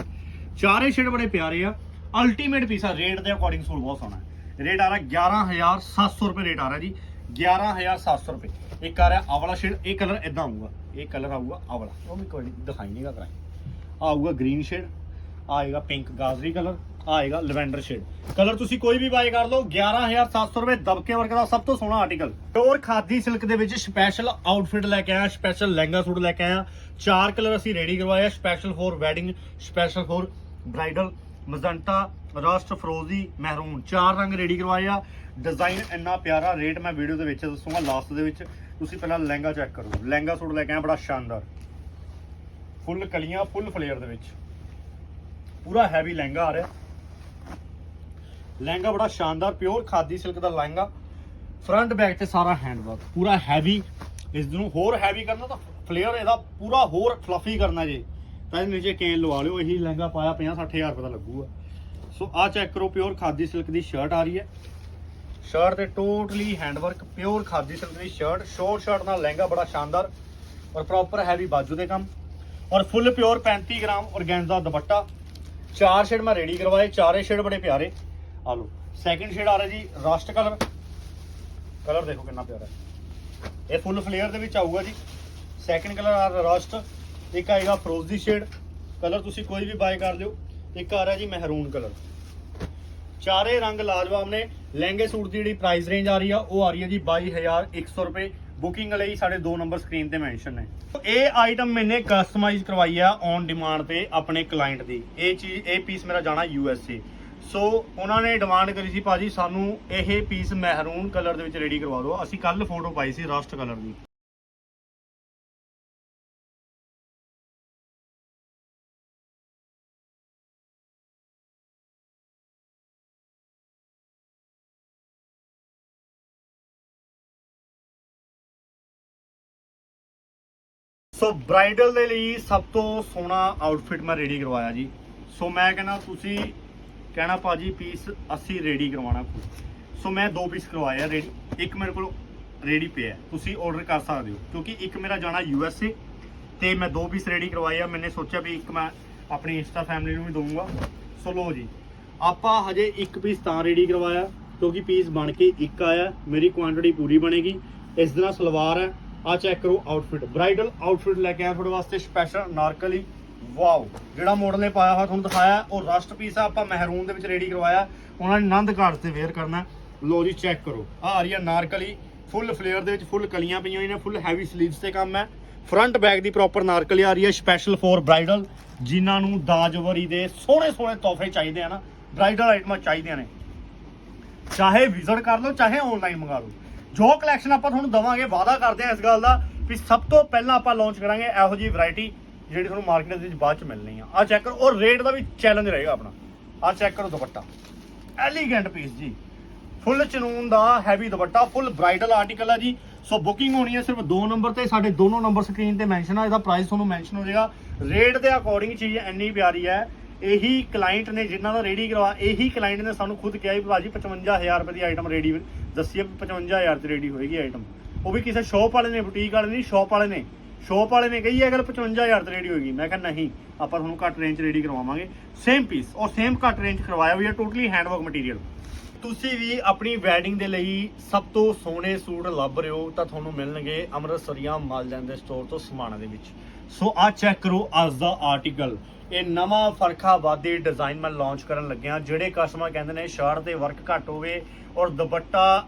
ਚਾਰੇ ਸ਼ੇਡ ਬੜੇ ਪਿਆਰੇ ਆ। ਅਲਟੀਮੇਟ ਪੀਸ ਆ ਰੇਟ ਦੇ ਅਕੋਰਡਿੰਗ ਸੂਟ ਬਹੁਤ ਸੋਹਣਾ ਹੈ। ਰੇਟ ਆ ਰਿਹਾ 11700 ਰੁਪਏ ਰੇਟ ਆ ਰਿਹਾ ਜੀ। 11700 ਰੁਪਏ। ਇੱਕ ਆ ਰਿਹਾ ਆਵਲਾ ਸ਼ੇਡ ਇਹ ਕਲਰ ਇਦਾਂ ਆਊਗਾ। ਇਹ ਕਲਰ ਆਊਗਾ ਆਵਲਾ ਉਹ ਮੈਂ ਕੋਈ ਨਹੀਂ ਦਿਖਾਈ ਨਹੀਂਗਾ ਕਰਾਈ। ਆਊਗਾ ਗ੍ਰੀਨ ਸ਼ੇਡ ਆਏਗਾ ਪਿੰਕ ਗਾਜ਼ਰੀ ਕਲਰ ਆਏਗਾ ਲਵੈਂਡਰ ਸ਼ੇਡ। ਕਲਰ ਤੁਸੀਂ ਕੋਈ ਵੀ ਬਾਈ ਕਰ ਲਓ 11700 ਰੁਪਏ ਦਬਕੇ ਵਰਗ ਦਾ ਸਭ ਤੋਂ ਸੋਹਣਾ ਆਰਟੀਕਲ ਪਿਓਰ ਖਾਦੀ ਸਿਲਕ ਦੇ ਵਿੱਚ ਸਪੈਸ਼ਲ ਆਊਟਫਿਟ ਲੈ ਕੇ ਆਇਆ ਸਪੈਸ਼ਲ ਲਹਿੰਗਾ ਸੂਟ ਲੈ ਕੇ ਆਇਆ। ਚਾਰ ਕਲਰ ਅਸੀਂ ਰੈਡੀ ਕਰਵਾਏ special for wedding special for bridal magenta rust ਫਰੋਜ਼ੀ ਮਹਿਰੂਨ ਚਾਰ ਰੰਗ ਰੈਡੀ ਕਰਵਾਏ ਆ। ਡਿਜ਼ਾਈਨ ਇੰਨਾ ਪਿਆਰਾ ਰੇਟ ਮੈਂ ਵੀਡੀਓ ਦੇ ਵਿੱਚ ਦੱਸੂਗਾ ਲਾਸਟ ਦੇ ਵਿੱਚ। ਤੁਸੀਂ ਪਹਿਲਾਂ ਲਹਿੰਗਾ ਚੈੱਕ ਕਰੋ। ਲਹਿੰਗਾ ਸੂਟ ਲੈ ਕੇ ਆਇਆ, ਬੜਾ ਸ਼ਾਨਦਾਰ। ਫੁੱਲ ਕਲੀਆਂ, ਫੁੱਲ ਫਲੇਅਰ ਦੇ ਵਿੱਚ। ਪੂਰਾ ਹੈਵੀ ਲਹਿੰਗਾ ਆ ਰਿਹਾ। ਲਹਿੰਗਾ ਬੜਾ ਸ਼ਾਨਦਾਰ ਪਿਓਰ ਖਾਦੀ ਸਿਲਕ ਦਾ ਲਹਿੰਗਾ। ਫਰੰਟ ਬੈਕ ਤੇ ਸਾਰਾ ਹੈਂਡ ਵਰਕ ਪੂਰਾ ਹੈਵੀ ਇਸ ਨੂੰ ਹੋਰ ਹੈਵੀ ਕਰਨਾ ਤਾਂ ਫਲੇਅਰ ਇਹਦਾ ਪੂਰਾ ਹੋਰ ਫਲਫੀ ਕਰਨਾ ਜੇ। ਤਾਂ ਇਹਦੇ ਨੀਚੇ ਕੇਨ ਲਵਾ ਲਿਓ, ਇਹੀ ਲਹਿੰਗਾ ਪਾਇਆ 50 60000 ਰੁਪਏ ਦਾ ਲੱਗੂਗਾ। ਸੋ ਆ ਚੈੱਕ ਕਰੋ ਪਿਓਰ ਖਾਦੀ ਸਿਲਕ ਦੀ ਸ਼ਰਟ ਆ ਰਹੀ ਹੈ। ਸ਼ਰਟ ਤੇ totally hand work pure khadi silk ਦੀ ਸ਼ਰਟ ਸ਼ੋਰਟ ਸ਼ਰਟ ਨਾਲ ਲਹਿੰਗਾ ਬੜਾ ਸ਼ਾਨਦਾਰ ਔਰ ਪ੍ਰੋਪਰ ਹੈਵੀ ਬਾਜੂ ਦੇ ਕੰਮ। ਔਰ full pure 35 gram organza dupatta. ਚਾਰ ਸ਼ੇਡ ਮੈਂ ਰੈਡੀ ਕਰਵਾਏ, ਚਾਰੇ ਸ਼ੇਡ ਬੜੇ ਪਿਆਰੇ। ਆ ਲਓ। ਸੈਕਿੰਡ ਸ਼ੇਡ ਆ ਰਿਹਾ ਜੀ ਰਸਟ ਕਲਰ ਕਲਰ ਦੇਖੋ ਕਿੰਨਾ ਪਿਆਰਾ ਹੈ। ਇਹ ਫੁੱਲ ਫਲੇਅਰ ਦੇ ਵਿੱਚ ਆਊਗਾ ਜੀ। ਸੈਕਿੰਡ ਕਲਰ ਆ ਰਿਹਾ ਰਸਟ ਇੱਕ ਆਏਗਾ ਫਰੋਜ਼ੀ ਸ਼ੇਡ ਕਲਰ ਤੁਸੀਂ ਕੋਈ ਵੀ ਬਾਏ ਕਰ ਲਿਓ ਇੱਕ ਆ ਰਿਹਾ ਜੀ ਮਹਿਰੂਨ ਕਲਰ ਚਾਰੇ ਰੰਗ ਲਾਜਵਾਬ ਨੇ। ਲਹਿੰਗੇ ਸੂਟ ਦੀ ਜਿਹੜੀ ਪ੍ਰਾਈਸ ਰੇਂਜ ਆ ਰਹੀ ਆ, ਉਹ ਆ ਰਹੀ ਹੈ ਜੀ 22100 ਰੁਪਏ। ਬੁਕਿੰਗ ਲਈ ਸਾਡੇ ਦੋ ਨੰਬਰ ਸਕਰੀਨ ਤੇ ਮੈਂਸ਼ਨ ਨੇ। ਇਹ ਆਈਟਮ ਮੈਨੇ ਕਸਟਮਾਈਜ਼ ਕਰਵਾਈ ਆ ਔਨ ਡਿਮਾਂਡ ਤੇ ਆਪਣੇ ਕਲਾਇੰਟ ਦੀ। ਇਹ ਚੀਜ਼, ਇਹ ਪੀਸ ਮੇਰਾ ਜਾਣਾ ਯੂ ਐਸ ਏ ਸੋ ਉਹਨਾਂ ਨੇ ਡਿਮਾਂਡ ਕਰੀ ਸੀ ਭਾਜੀ, ਸਾਨੂੰ ਇਹ ਪੀਸ ਮਹਿਰੂਨ ਕਲਰ ਦੇ ਵਿੱਚ ਰੈਡੀ ਕਰਵਾ ਦਿਓ। ਅਸੀਂ ਕੱਲ ਫੋਟੋ ਪਾਈ ਸੀ ਰਸਟ ਕਲਰ ਦੀ। ਸੋ ਬ੍ਰਾਈਡਲ ਦੇ ਲਈ ਸਭ ਤੋਂ ਸੋਹਣਾ ਆਊਟਫਿਟ ਮੈਂ ਰੈਡੀ ਕਰਵਾਇਆ ਜੀ। ਸੋ ਮੈਂ ਕਹਿੰਦਾ, ਤੁਸੀਂ ਕਹਿਣਾ ਭਾਜੀ ਪੀਸ ਅਸੀਂ ਰੈਡੀ ਕਰਵਾਉਣਾ ਸੋ ਮੈਂ ਦੋ ਪੀਸ ਕਰਵਾਇਆ ਆ ਰੈਡੀ ਇੱਕ ਮੇਰੇ ਕੋਲ ਰੈਡੀ ਪਿਆ ਤੁਸੀਂ ਆਰਡਰ ਕਰ ਸਕਦੇ ਹੋ। ਕਿਉਂਕਿ ਇੱਕ ਮੇਰਾ ਜਾਣਾ ਯੂ ਐਸ ਏ ਤੇ ਮੈਂ ਦੋ ਪੀਸ ਰੈਡੀ ਕਰਵਾਏ ਆ। ਮੈਨੇ ਸੋਚਿਆ ਵੀ ਇੱਕ ਮੈਂ ਆਪਣੀ ਇੰਸਟਾ ਫੈਮਿਲੀ ਨੂੰ ਵੀ ਦਊਂਗਾ। ਸੋ ਲੋ ਜੀ। ਆਪਾਂ ਹਜੇ ਇੱਕ ਪੀਸ ਤਾਂ ਰੈਡੀ ਕਰਵਾਇਆ, ਕਿਉਂਕਿ ਪੀਸ ਬਣ ਕੇ ਇੱਕ ਆਇਆ। ਮੇਰੀ ਕੁਆਂਟੀਟੀ ਪੂਰੀ ਬਣੇਗੀ। ਇਸ ਦੇ ਸਲਵਾਰ ਹੈ। ਆ ਚੈੱਕ ਕਰੋ ਆਊਟਫਿਟ ਬ੍ਰਾਈਡਲ ਆਊਟਫਿਟ ਲੈ ਕੇ ਆਇਆ ਤੁਹਾਡੇ ਵਾਸਤੇ ਸਪੈਸ਼ਲ ਨਾਰਕਲੀ। ਵਾਓ, ਜਿਹੜਾ ਮੋਡਲ ਨੇ ਪਾਇਆ ਹੋਇਆ ਤੁਹਾਨੂੰ ਦਿਖਾਇਆ, ਉਹ ਰਸਟ ਪੀਸ ਆ, ਆਪਾਂ ਮਹਿਰੂਨ ਦੇ ਵਿੱਚ ਰੈਡੀ ਕਰਵਾਇਆ। ਉਹਨਾਂ ਨੇ ਆਨੰਦ ਘਾਟ ਤੇ ਵੇਅਰ ਕਰਨਾ ਲੋ ਜੀ ਚੈੱਕ ਕਰੋ। ਆ ਆ ਰਹੀ ਹੈ ਨਾਰਕਲੀ ਫੁੱਲ ਫਲੇਅਰ ਦੇ ਵਿੱਚ ਫੁੱਲ ਕਲੀਆਂ ਪਈਆਂ ਹੋਈਆਂ ਨੇ ਫੁੱਲ ਹੈਵੀ ਸਲੀਵਸ ਤੇ ਕੰਮ ਹੈ। ਫਰੰਟ ਬੈਕ ਦੀ ਪ੍ਰੋਪਰ ਨਾਰਕਲੀ ਆ ਰਹੀ ਹੈ ਸਪੈਸ਼ਲ ਫੋਰ ਬ੍ਰਾਈਡਲ ਜਿਨ੍ਹਾਂ ਨੂੰ ਦਾਜਵਰੀ ਦੇ ਸੋਹਣੇ ਸੋਹਣੇ ਤੋਹਫੇ ਚਾਹੀਦੇ ਆ ਨਾ ਬ੍ਰਾਈਡਲ ਆਈਟਮਾਂ ਚਾਹੀਦੀਆਂ ਨੇ। ਚਾਹੇ ਵਿਜ਼ਿਟ ਕਰ ਲਓ, ਚਾਹੇ ਆਨਲਾਈਨ ਮੰਗਾ ਲਓ। ਜੋ ਕਲੈਕਸ਼ਨ ਆਪਾਂ ਤੁਹਾਨੂੰ ਦਵਾਂਗੇ, ਵਾਅਦਾ ਕਰਦੇ ਹਾਂ ਇਸ ਗੱਲ ਦਾ ਵੀ ਸਭ ਤੋਂ ਪਹਿਲਾਂ ਆਪਾਂ ਲਾਂਚ ਕਰਾਂਗੇ ਇਹੋ ਜਿਹੀ ਵੈਰਾਈਟੀ ਜਿਹੜੀ ਤੁਹਾਨੂੰ ਮਾਰਕੀਟ ਦੇ ਵਿੱਚ ਬਾਅਦ ਚ ਮਿਲਣੀ ਆ। ਆ ਚੈੱਕ ਕਰੋ ਔਰ ਰੇਟ ਦਾ ਵੀ ਚੈਲੰਜ ਰਹੇਗਾ ਆਪਣਾ। ਆ ਚੈੱਕ ਕਰੋ ਦੁਪੱਟਾ। ਐਲੀਗੈਂਟ ਪੀਸ ਜੀ। ਫੁੱਲ ਚਨੂਨ ਦਾ heavy dupatta full bridal article ਆ ਜੀ। ਸੋ ਬੁਕਿੰਗ ਹੋਣੀ ਹੈ ਸਿਰਫ ਦੋ ਨੰਬਰ ਤੇ, ਸਾਡੇ ਦੋਨੋਂ ਨੰਬਰ ਸਕਰੀਨ ਤੇ ਮੈਂਸ਼ਨ ਆ, ਇਹਦਾ ਪ੍ਰਾਈਸ ਤੁਹਾਨੂੰ ਮੈਂਸ਼ਨ ਹੋ ਜਾਏਗਾ। ਰੇਟ ਦੇ ਅਕੋਰਡਿੰਗ ਚੀਜ਼ ਇੰਨੀ ਪਿਆਰੀ ਹੈ ਇਹੀ ਕਲਾਇੰਟ ਨੇ ਜਿਨ੍ਹਾਂ ਦਾ ਰੈਡੀ ਕਰਵਾ, ਇਹੀ ਕਲਾਇੰਟ ਨੇ ਸਾਨੂੰ ਖੁਦ ਕਿਹਾ ਵੀ ਭਾਜੀ 55000 ਰੁਪਏ ਦੀ ਆਈਟਮ ਰੈਡੀ ਦੱਸੀ 55000 'ਤੇ ਰੈਡੀ ਹੋਏਗੀ ਆਈਟਮ ਉਹ ਵੀ ਕਿਸੇ ਸ਼ਾਪ ਵਾਲੇ ਨੇ ਬੁਟੀਕ ਵਾਲੇ ਨਹੀਂ ਸ਼ਾਪ ਵਾਲੇ ਨੇ। ਸ਼ੋਪ ਵਾਲੇ ਨੇ ਕਹੀ ਹੈ ਅਗਰ 55000 ਤੇ ਰੇਡੀ ਹੋਏਗੀ। ਮੈਂ ਕਿਹਾ ਨਹੀਂ, ਆਪਾਂ ਤੁਹਾਨੂੰ ਘੱਟ ਰੇਂਜ 'ਚ ਰੈਡੀ ਕਰਵਾਵਾਂਗੇ। ਸੇਮ ਪੀਸ ਔਰ ਸੇਮ ਘੱਟ ਰੇਂਜ 'ਚ ਕਰਵਾਇਆ ਹੋਇਆ ਟੋਟਲੀ ਹੈਂਡਵਰਕ ਮਟੀਰੀਅਲ ਤੁਸੀਂ ਵੀ ਆਪਣੀ ਵੈਡਿੰਗ ਦੇ ਲਈ ਸਭ ਤੋਂ ਸੋਹਣੇ ਸੂਟ ਲੱਭ ਰਹੇ ਹੋ, ਤਾਂ ਤੁਹਾਨੂੰ ਮਿਲਣਗੇ ਅੰਮ੍ਰਿਤਸਰੀਆ ਮਾਲਜਨ ਦੇ ਸਟੋਰ ਤੋਂ ਸਮਾਣਾ ਦੇ ਵਿੱਚ। ਸੋ ਆ ਚੈੱਕ ਕਰੋ ਅੱਜ ਦਾ ਆਰਟੀਕਲ ਇਹ ਨਵਾਂ ਫਰਖਾਬਾਦੀ ਡਿਜ਼ਾਈਨ ਮੈਂ ਲਾਂਚ ਕਰਨ ਲੱਗਿਆ, ਜਿਹੜੇ ਕਸਟਮਰ ਕਹਿੰਦੇ ਨੇ ਸ਼ਰਟ ਤੇ ਵਰਕ ਘੱਟ ਹੋਵੇ ਔਰ ਦੁਪੱਟਾ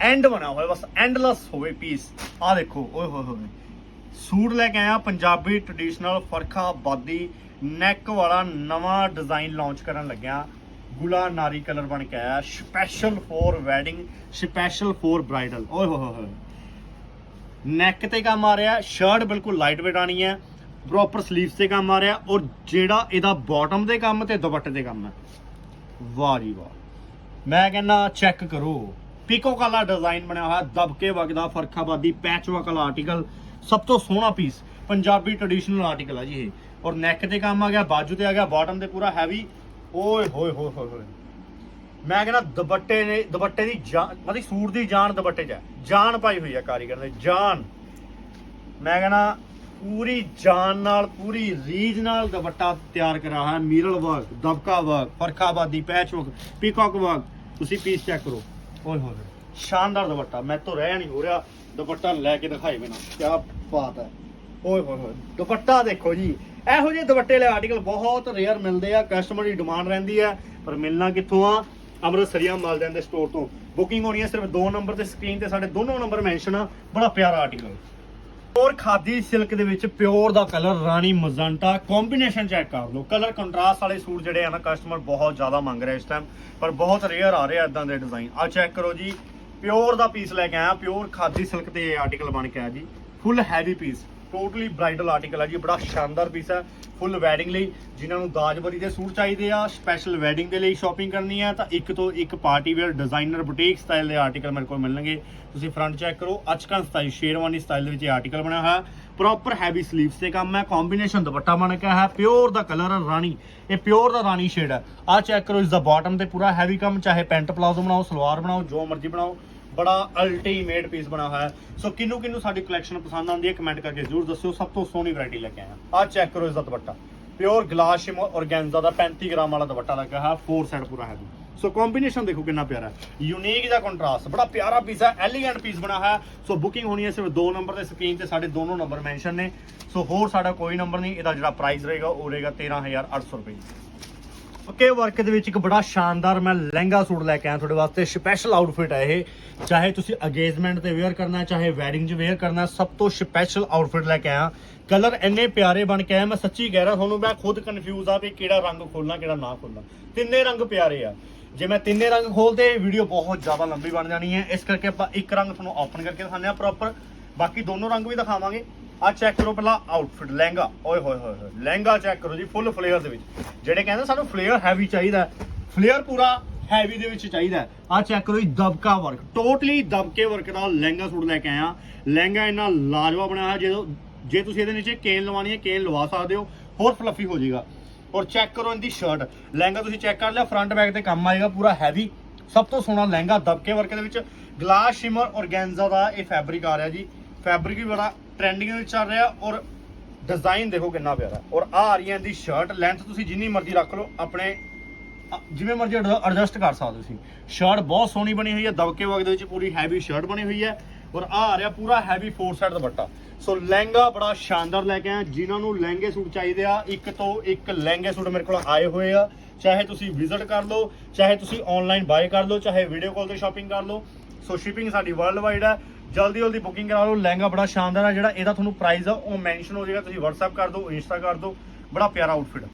ਐਂਡ ਬਣਾ ਹੋਵੇ, ਬਸ ਐਂਡਲੈਸ ਹੋਵੇ ਪੀਸ ਆ ਦੇਖੋ, ਓਏ ਹੋਏ ਹੋਏ। ਸੂਟ ਲੈ ਕੇ ਆਇਆ ਪੰਜਾਬੀ ਟ੍ਰੈਡੀਸ਼ਨਲ ਫਰਖਾਬਾਦੀ ਨੈਕ ਵਾਲਾ ਨਵਾਂ ਡਿਜ਼ਾਈਨ ਲਾਂਚ ਕਰਨ ਲੱਗਿਆ। ਗੁਲਾ ਨਾਰੀ ਕਲਰ ਬਣ ਕੇ ਆਇਆ। Special for wedding special for bridal ਓਏ ਹੋ ਹੋਏ ਨੈਕ ਤੇ ਕੰਮ ਆ ਰਿਹਾ। ਸ਼ਰਟ ਬਿਲਕੁਲ ਲਾਈਟ ਵੇਟ ਆਣੀ ਹੈ। ਪ੍ਰੋਪਰ ਸਲੀਵਸ ਤੇ ਕੰਮ ਆ ਰਿਹਾ ਔਰ ਜਿਹੜਾ ਇਹਦਾ ਬਾਟਮ ਦੇ ਕੰਮ ਤੇ ਦੁਪੱਟੇ ਦੇ ਕੰਮ ਹੈ। ਵਾਹ ਜੀ ਵਾਹ। ਮੈਂ ਕਹਿੰਦਾ ਚੈੱਕ ਕਰੋ। ਪੀਕੋ ਕਾਲਾ ਡਿਜ਼ਾਈਨ ਬਣਿਆ ਹੋਇਆ। ਦਬਕੇ ਵਗਦਾ ਫਰਖਾਬਾਦੀ ਪੈਚ ਵਰਕ ਵਾਲਾ ਆਰਟੀਕਲ ਸਭ ਤੋਂ ਸੋਹਣਾ ਪੀਸ ਪੰਜਾਬੀ ਟ੍ਰੈਡੀਸ਼ਨਲ ਆਰਟੀਕਲ ਆ ਜੀ ਇਹ। ਔਰ ਨੈਕ ਤੇ ਕੰਮ ਆ ਗਿਆ, ਬਾਜੂ ਤੇ ਆ ਗਿਆ ਬਾਟਮ ਤੇ ਪੂਰਾ ਹੈਵੀ ਓਏ, ਹੋਏ ਹੋਏ ਹੋਏ ਮੈਂ ਕਹਿੰਦਾ ਦੁਪੱਟੇ ਨੇ, ਦੁਪੱਟੇ ਦੀ ਜਾਨ, ਮਤਲਬ ਸੂਟ ਦੀ ਜਾਨ ਦੁਪੱਟੇ 'ਚ ਹੈ। ਜਾਨ ਪਾਈ ਹੋਈ ਹੈ ਕਾਰੀਗਰ ਨੇ, ਜਾਨ। ਮੈਂ ਕਹਿੰਦਾ ਪੂਰੀ ਜਾਨ ਨਾਲ, ਪੂਰੀ ਰੀਝ ਨਾਲ ਦੁਪੱਟਾ ਤਿਆਰ ਕਰਾ ਹੈ। ਮੀਰਲ ਵਰਕ ਦਬਕਾ ਵਰਕ ਫਰਖਾਬਾਦੀ ਪੈਚ ਵਰਕ ਪੀਕਾਕ ਵਰਕ ਤੁਸੀਂ ਪੀਸ ਚੈੱਕ ਕਰੋ। ਓਏ, ਹੋਏ ਸ਼ਾਨਦਾਰ ਦੁਪੱਟਾ, ਮੈਂ ਤੋਂ ਰਹਿ ਨਹੀਂ ਹੋ ਰਿਹਾ। ਦੁਪੱਟਾ ਲੈ ਕੇ ਦਿਖਾਈ ਮੈਨਾਂ। ਕੀ ਹੈ। ਓਏ ਹੋਏ ਹੋਏ। ਦੁਪੱਟਾ ਦੇਖੋ ਜੀ ਇਹੋ ਜਿਹੇ ਦੁਪੱਟੇ ਵਾਲੇ ਆਰਟੀਕਲ ਬਹੁਤ ਰੇਅਰ ਮਿਲਦੇ ਆ ਕਸਟਮਰ ਦੀ ਡਿਮਾਂਡ ਰਹਿੰਦੀ ਆ ਪਰ ਮਿਲਣਾ ਕਿੱਥੋਂ ਆ? ਅੰਮ੍ਰਿਤਸਰੀਆ ਮਾਲਦਨ ਦੇ ਸਟੋਰ ਤੋਂ। ਬੁਕਿੰਗ ਹੋਣੀ ਹੈ ਸਿਰਫ ਦੋ ਨੰਬਰ ਤੇ ਸਕਰੀਨ ਤੇ ਸਾਡੇ ਦੋਨੋਂ ਨੰਬਰ ਮੈਂਸ਼ਨ ਆ ਬੜਾ ਪਿਆਰਾ ਆਰਟੀਕਲ ਪਿਓਰ ਖਾਦੀ ਸਿਲਕ ਦੇ ਵਿੱਚ ਪਿਓਰ ਦਾ ਕਲਰ ਰਾਣੀ ਮਜ਼ੰਟਾ ਕੰਬੀਨੇਸ਼ਨ ਚੈੱਕ ਕਰ ਲਓ। ਕਲਰ ਕੰਟਰਾਸਟ ਵਾਲੇ ਸੂਟ ਜਿਹੜੇ ਆ ਨਾ ਕਸਟਮਰ ਬਹੁਤ ਜ਼ਿਆਦਾ ਮੰਗ ਰਿਹਾ ਇਸ ਟਾਈਮ ਪਰ ਬਹੁਤ ਰੇਅਰ ਆ ਰਿਹਾ ਇਦਾਂ ਦੇ ਡਿਜ਼ਾਈਨ ਆ ਚੈੱਕ ਕਰੋ ਜੀ ਪਿਓਰ ਦਾ ਪੀਸ ਲੈ ਕੇ ਆਇਆ ਪਿਓਰ ਖਾਦੀ ਸਿਲਕ ਤੇ ਆਰਟੀਕਲ ਬਣ ਕੇ ਆਇਆ ਜੀ। Full heavy piece totally bridal article ਆ ਜੀ ਬੜਾ ਸ਼ਾਨਦਾਰ ਪੀਸ ਹੈ ਫੁੱਲ ਵੈਡਿੰਗ ਲਈ, ਜਿਨ੍ਹਾਂ ਨੂੰ ਦਾਜਬਰੀ ਦੇ ਸੂਟ ਚਾਹੀਦੇ ਆ ਸਪੈਸ਼ਲ ਵੈਡਿੰਗ ਦੇ ਲਈ ਸ਼ਾਪਿੰਗ ਕਰਨੀ ਹੈ ਤਾਂ ਇੱਕ ਤੋਂ ਇੱਕ party wear designer boutique style ਦੇ ਆਰਟੀਕਲ ਮੇਰੇ ਕੋਲ ਮਿਲਣਗੇ। ਤੁਸੀਂ ਫਰੰਟ ਚੈੱਕ ਕਰੋ, ਅਚਕਨ ਸਟਾਈਲ ਸ਼ੇਰਵਾਨੀ ਸਟਾਈਲ ਦੇ ਵਿੱਚ ਇਹ ਆਰਟੀਕਲ ਬਣਿਆ ਹੋਇਆ। ਪ੍ਰੋਪਰ ਹੈਵੀ ਸਲੀਵਸ ਤੇ ਕੰਮ ਹੈ ਕੰਬੀਨੇਸ਼ਨ ਦੁਪੱਟਾ ਬਣ ਕੇ ਹੈ ਪਿਓਰ ਦਾ ਕਲਰ ਹੈ ਰਾਣੀ, ਇਹ ਪਿਓਰ ਦਾ ਰਾਣੀ ਸ਼ੇਡ ਹੈ ਆ ਚੈੱਕ ਕਰੋ, ਇਸ ਦਾ ਬਾਟਮ ਤੇ ਪੂਰਾ ਹੈਵੀ ਕੰਮ, ਚਾਹੇ ਪੈਂਟ ਪਲਾਜ਼ੋ ਬਣਾਓ, ਸਲਵਾਰ ਬਣਾਓ, ਜੋ ਮਰਜ਼ੀ ਬਣਾਓ। ਬੜਾ ਅਲਟੀਮੇਟ ਪੀਸ ਬਣਾ ਹੋਇਆ ਹੈ। ਸੋ ਕਿੰਨੂੰ ਕਿੰਨੂੰ ਸਾਡੀ ਕਲੈਕਸ਼ਨ ਪਸੰਦ ਆਉਂਦੀ ਹੈ ਕਮੈਂਟ ਕਰਕੇ ਜ਼ਰੂਰ ਦੱਸਿਓ। ਸਭ ਤੋਂ ਸੋਹਣੀ ਵੈਰਾਈਟੀ ਲੈ ਕੇ ਆਇਆ ਆ ਚੈੱਕ ਕਰੋ ਇਸ ਦਾ ਦੁਪੱਟਾ। ਪਿਓਰ ਗਲਾਸ ਸ਼ਿਮ ਔਰਗੈਂਜ਼ਾ ਦਾ 35 ਗ੍ਰਾਮ ਵਾਲਾ ਦੁਪੱਟਾ ਲੱਗਾ ਹੈ ਫੋਰ ਸਾਈਡ ਪੂਰਾ ਹੈਵੀ ਸੋ ਕੰਬੀਨੇਸ਼ਨ ਦੇਖੋ ਕਿੰਨਾ ਪਿਆਰਾ ਯੂਨੀਕ ਦਾ ਕੰਟਰਾਸਟ ਬੜਾ ਪਿਆਰਾ ਪੀਸ ਹੈ ਐਲੀਗੈਂਟ ਪੀਸ ਬਣਾ ਹੈ। ਸੋ ਬੁਕਿੰਗ ਹੋਣੀ ਹੈ ਸਿਰਫ ਦੋ ਨੰਬਰ ਤੇ ਸਕਰੀਨ ਤੇ, ਸਾਡੇ ਦੋਨੋਂ ਨੰਬਰ ਮੈਂਸ਼ਨ ਨੇ। ਸੋ ਹੋਰ ਸਾਡਾ ਕੋਈ ਨੰਬਰ ਨਹੀਂ, ਇਹਦਾ ਜਿਹੜਾ ਪ੍ਰਾਈਸ ਰਹੇਗਾ, ਉਹ ਰਹੇਗਾ 13800 ਰੁਪਏ। ਪੱਕੇ ਵਰਕ ਦੇ ਵਿੱਚ ਇੱਕ ਬੜਾ ਸ਼ਾਨਦਾਰ ਮੈਂ ਲਹਿੰਗਾ ਸੂਟ ਲੈ ਕੇ ਆਇਆ ਤੁਹਾਡੇ ਵਾਸਤੇ। ਸਪੈਸ਼ਲ ਆਊਟਫਿਟ ਹੈ ਇਹ। ਚਾਹੇ ਤੁਸੀਂ ਅਗੇਜਮੈਂਟ ਤੇ ਵੇਅਰ ਕਰਨਾ, ਚਾਹੇ ਵੈਡਿੰਗ 'ਚ ਵੇਅਰ ਕਰਨਾ, ਸਭ ਤੋਂ ਸਪੈਸ਼ਲ ਆਊਟਫਿਟ ਲੈ ਕੇ ਆਇਆ। ਕਲਰ ਇੰਨੇ ਪਿਆਰੇ ਬਣ ਕੇ ਆਇਆ, ਮੈਂ ਸੱਚੀ ਕਹਿ ਰਿਹਾ ਤੁਹਾਨੂੰ, ਮੈਂ ਖੁਦ ਕਨਫਿਊਜ਼ ਆ ਵੀ ਕਿਹੜਾ ਰੰਗ ਖੋਲਣਾ ਕਿਹੜਾ ਨਾ ਖੋਲਣਾ ਤਿੰਨੇ ਰੰਗ ਪਿਆਰੇ ਆ। ਜੇ ਮੈਂ ਤਿੰਨੇ ਰੰਗ ਖੋਲਦੇ ਵੀਡੀਓ ਬਹੁਤ ਜ਼ਿਆਦਾ ਲੰਬੀ ਬਣ ਜਾਣੀ ਹੈ। ਇਸ ਕਰਕੇ ਆਪਾਂ ਇੱਕ ਰੰਗ ਤੁਹਾਨੂੰ ਓਪਨ ਕਰਕੇ ਦਿਖਾਉਂਦੇ ਆ ਪ੍ਰੋਪਰ ਬਾਕੀ ਦੋਨੋਂ ਰੰਗ ਵੀ ਦਿਖਾਵਾਂਗੇ। ਆ ਚੈੱਕ ਕਰੋ ਪਹਿਲਾਂ ਆਊਟਫਿਟ ਲਹਿੰਗਾ। ਓਏ ਹੋਏ ਹੋਏ ਹੋਏ ਲਹਿੰਗਾ ਚੈੱਕ ਕਰੋ ਜੀ ਫੁੱਲ ਫਲੇਅਰ ਦੇ ਵਿੱਚ। ਜਿਹੜੇ ਕਹਿੰਦੇ ਸਾਨੂੰ ਫਲੇਅਰ ਹੈਵੀ ਚਾਹੀਦਾ ਫਲੇਅਰ ਪੂਰਾ ਹੈਵੀ ਦੇ ਵਿੱਚ ਚਾਹੀਦਾ ਆ ਚੈੱਕ ਕਰੋ ਜੀ ਦਬਕਾ ਵਰਕ ਟੋਟਲੀ ਦਬਕੇ ਵਰਕ ਦਾ ਲਹਿੰਗਾ ਸੂਟ ਲੈ ਕੇ ਆਇਆ ਲਹਿੰਗਾ ਇੰਨਾ ਲਾਜਵਾਬ ਬਣਾਇਆ ਹੋਇਆ, ਜਦੋਂ ਜੇ ਤੁਸੀਂ ਇਹਦੇ ਨੀਚੇ ਕੇਨ ਲਵਾਉਣੀ ਹੈ ਕੇਨ ਲਵਾ ਸਕਦੇ ਹੋ ਹੋਰ ਫਲਫੀ ਹੋ ਜਾਏਗਾ। ਔਰ ਚੈੱਕ ਕਰੋ ਇਹਦੀ ਸ਼ਰਟ ਲਹਿੰਗਾ ਤੁਸੀਂ ਚੈੱਕ ਕਰ ਲਿਆ ਫਰੰਟ ਬੈਕ ਤੇ ਕੰਮ ਆਏਗਾ ਪੂਰਾ ਹੈਵੀ ਸਭ ਤੋਂ ਸੋਹਣਾ ਲਹਿੰਗਾ ਦਬਕੇ ਵਰਕ ਦੇ ਵਿੱਚ। ਗਲਾਸ ਸ਼ਿਮਰ ਔਰਗੈਂਜ਼ਾ ਦਾ ਇਹ ਫੈਬਰਿਕ ਆ ਰਿਹਾ ਜੀ। ਫੈਬਰਿਕ ਵੀ ਬੜਾ ਟ੍ਰੈਂਡਿੰਗ ਵਿੱਚ ਚੱਲ ਰਿਹਾ ਔਰ ਡਿਜ਼ਾਈਨ ਦੇਖੋ ਕਿੰਨਾ ਪਿਆਰਾ। ਔਰ ਆ ਆ ਰਹੀ ਹੈ ਇਹਦੀ ਸ਼ਰਟ ਲੈਂਥ ਤੁਸੀਂ ਜਿੰਨੀ ਮਰਜ਼ੀ ਰੱਖ ਲਓ, ਆਪਣੇ ਜਿਵੇਂ ਮਰਜ਼ੀ ਐਡਜਸਟ ਕਰ ਸਕਦੇ ਤੁਸੀਂ। ਸ਼ਰਟ ਬਹੁਤ ਸੋਹਣੀ ਬਣੀ ਹੋਈ ਹੈ, ਦਬਕੇ ਵਗ ਦੇ ਵਿੱਚ ਪੂਰੀ ਹੈਵੀ ਸ਼ਰਟ ਬਣੀ ਹੋਈ ਹੈ, ਔਰ ਆ ਆ ਰਿਹਾ ਪੂਰਾ heavy four side dupatta. So lehenga ਬੜਾ ਸ਼ਾਨਦਾਰ ਲੈ ਕੇ ਆਇਆ, ਜਿਨ੍ਹਾਂ ਨੂੰ ਲਹਿੰਗੇ ਸੂਟ ਚਾਹੀਦੇ ਆ, ਇੱਕ ਤੋਂ ਇੱਕ ਲਹਿੰਗੇ ਸੂਟ ਮੇਰੇ ਕੋਲ ਆਏ ਹੋਏ ਆ। ਚਾਹੇ ਤੁਸੀਂ ਵਿਜ਼ਿਟ ਕਰ ਲਓ, ਚਾਹੇ ਤੁਸੀਂ ਆਨਲਾਈਨ ਬਾਏ ਕਰ ਲਓ, ਚਾਹੇ ਵੀਡੀਓ ਕਾਲ ਤੇ ਸ਼ਾਪਿੰਗ ਕਰ ਲਓ। ਸੋ ਸ਼ਿਪਿੰਗ ਸਾਡੀ ਵਰਲਡ ਵਾਈਡ ਹੈ ਜਲਦੀ ਜਲਦੀ ਬੁਕਿੰਗ ਕਰਾ ਲਓ। ਲਹਿੰਗਾ ਬੜਾ ਸ਼ਾਨਦਾਰ ਆ ਜਿਹੜਾ, ਇਹਦਾ ਤੁਹਾਨੂੰ ਪ੍ਰਾਈਸ ਆ, ਉਹ ਮੈਂਸ਼ਨ ਹੋ ਜਾਏਗਾ। ਤੁਸੀਂ WhatsApp ਕਰ ਦਿਓ ਇੰਸਟਾ ਕਰ ਦਿਓ। ਬੜਾ ਪਿਆਰਾ ਆਊਟਫਿਟ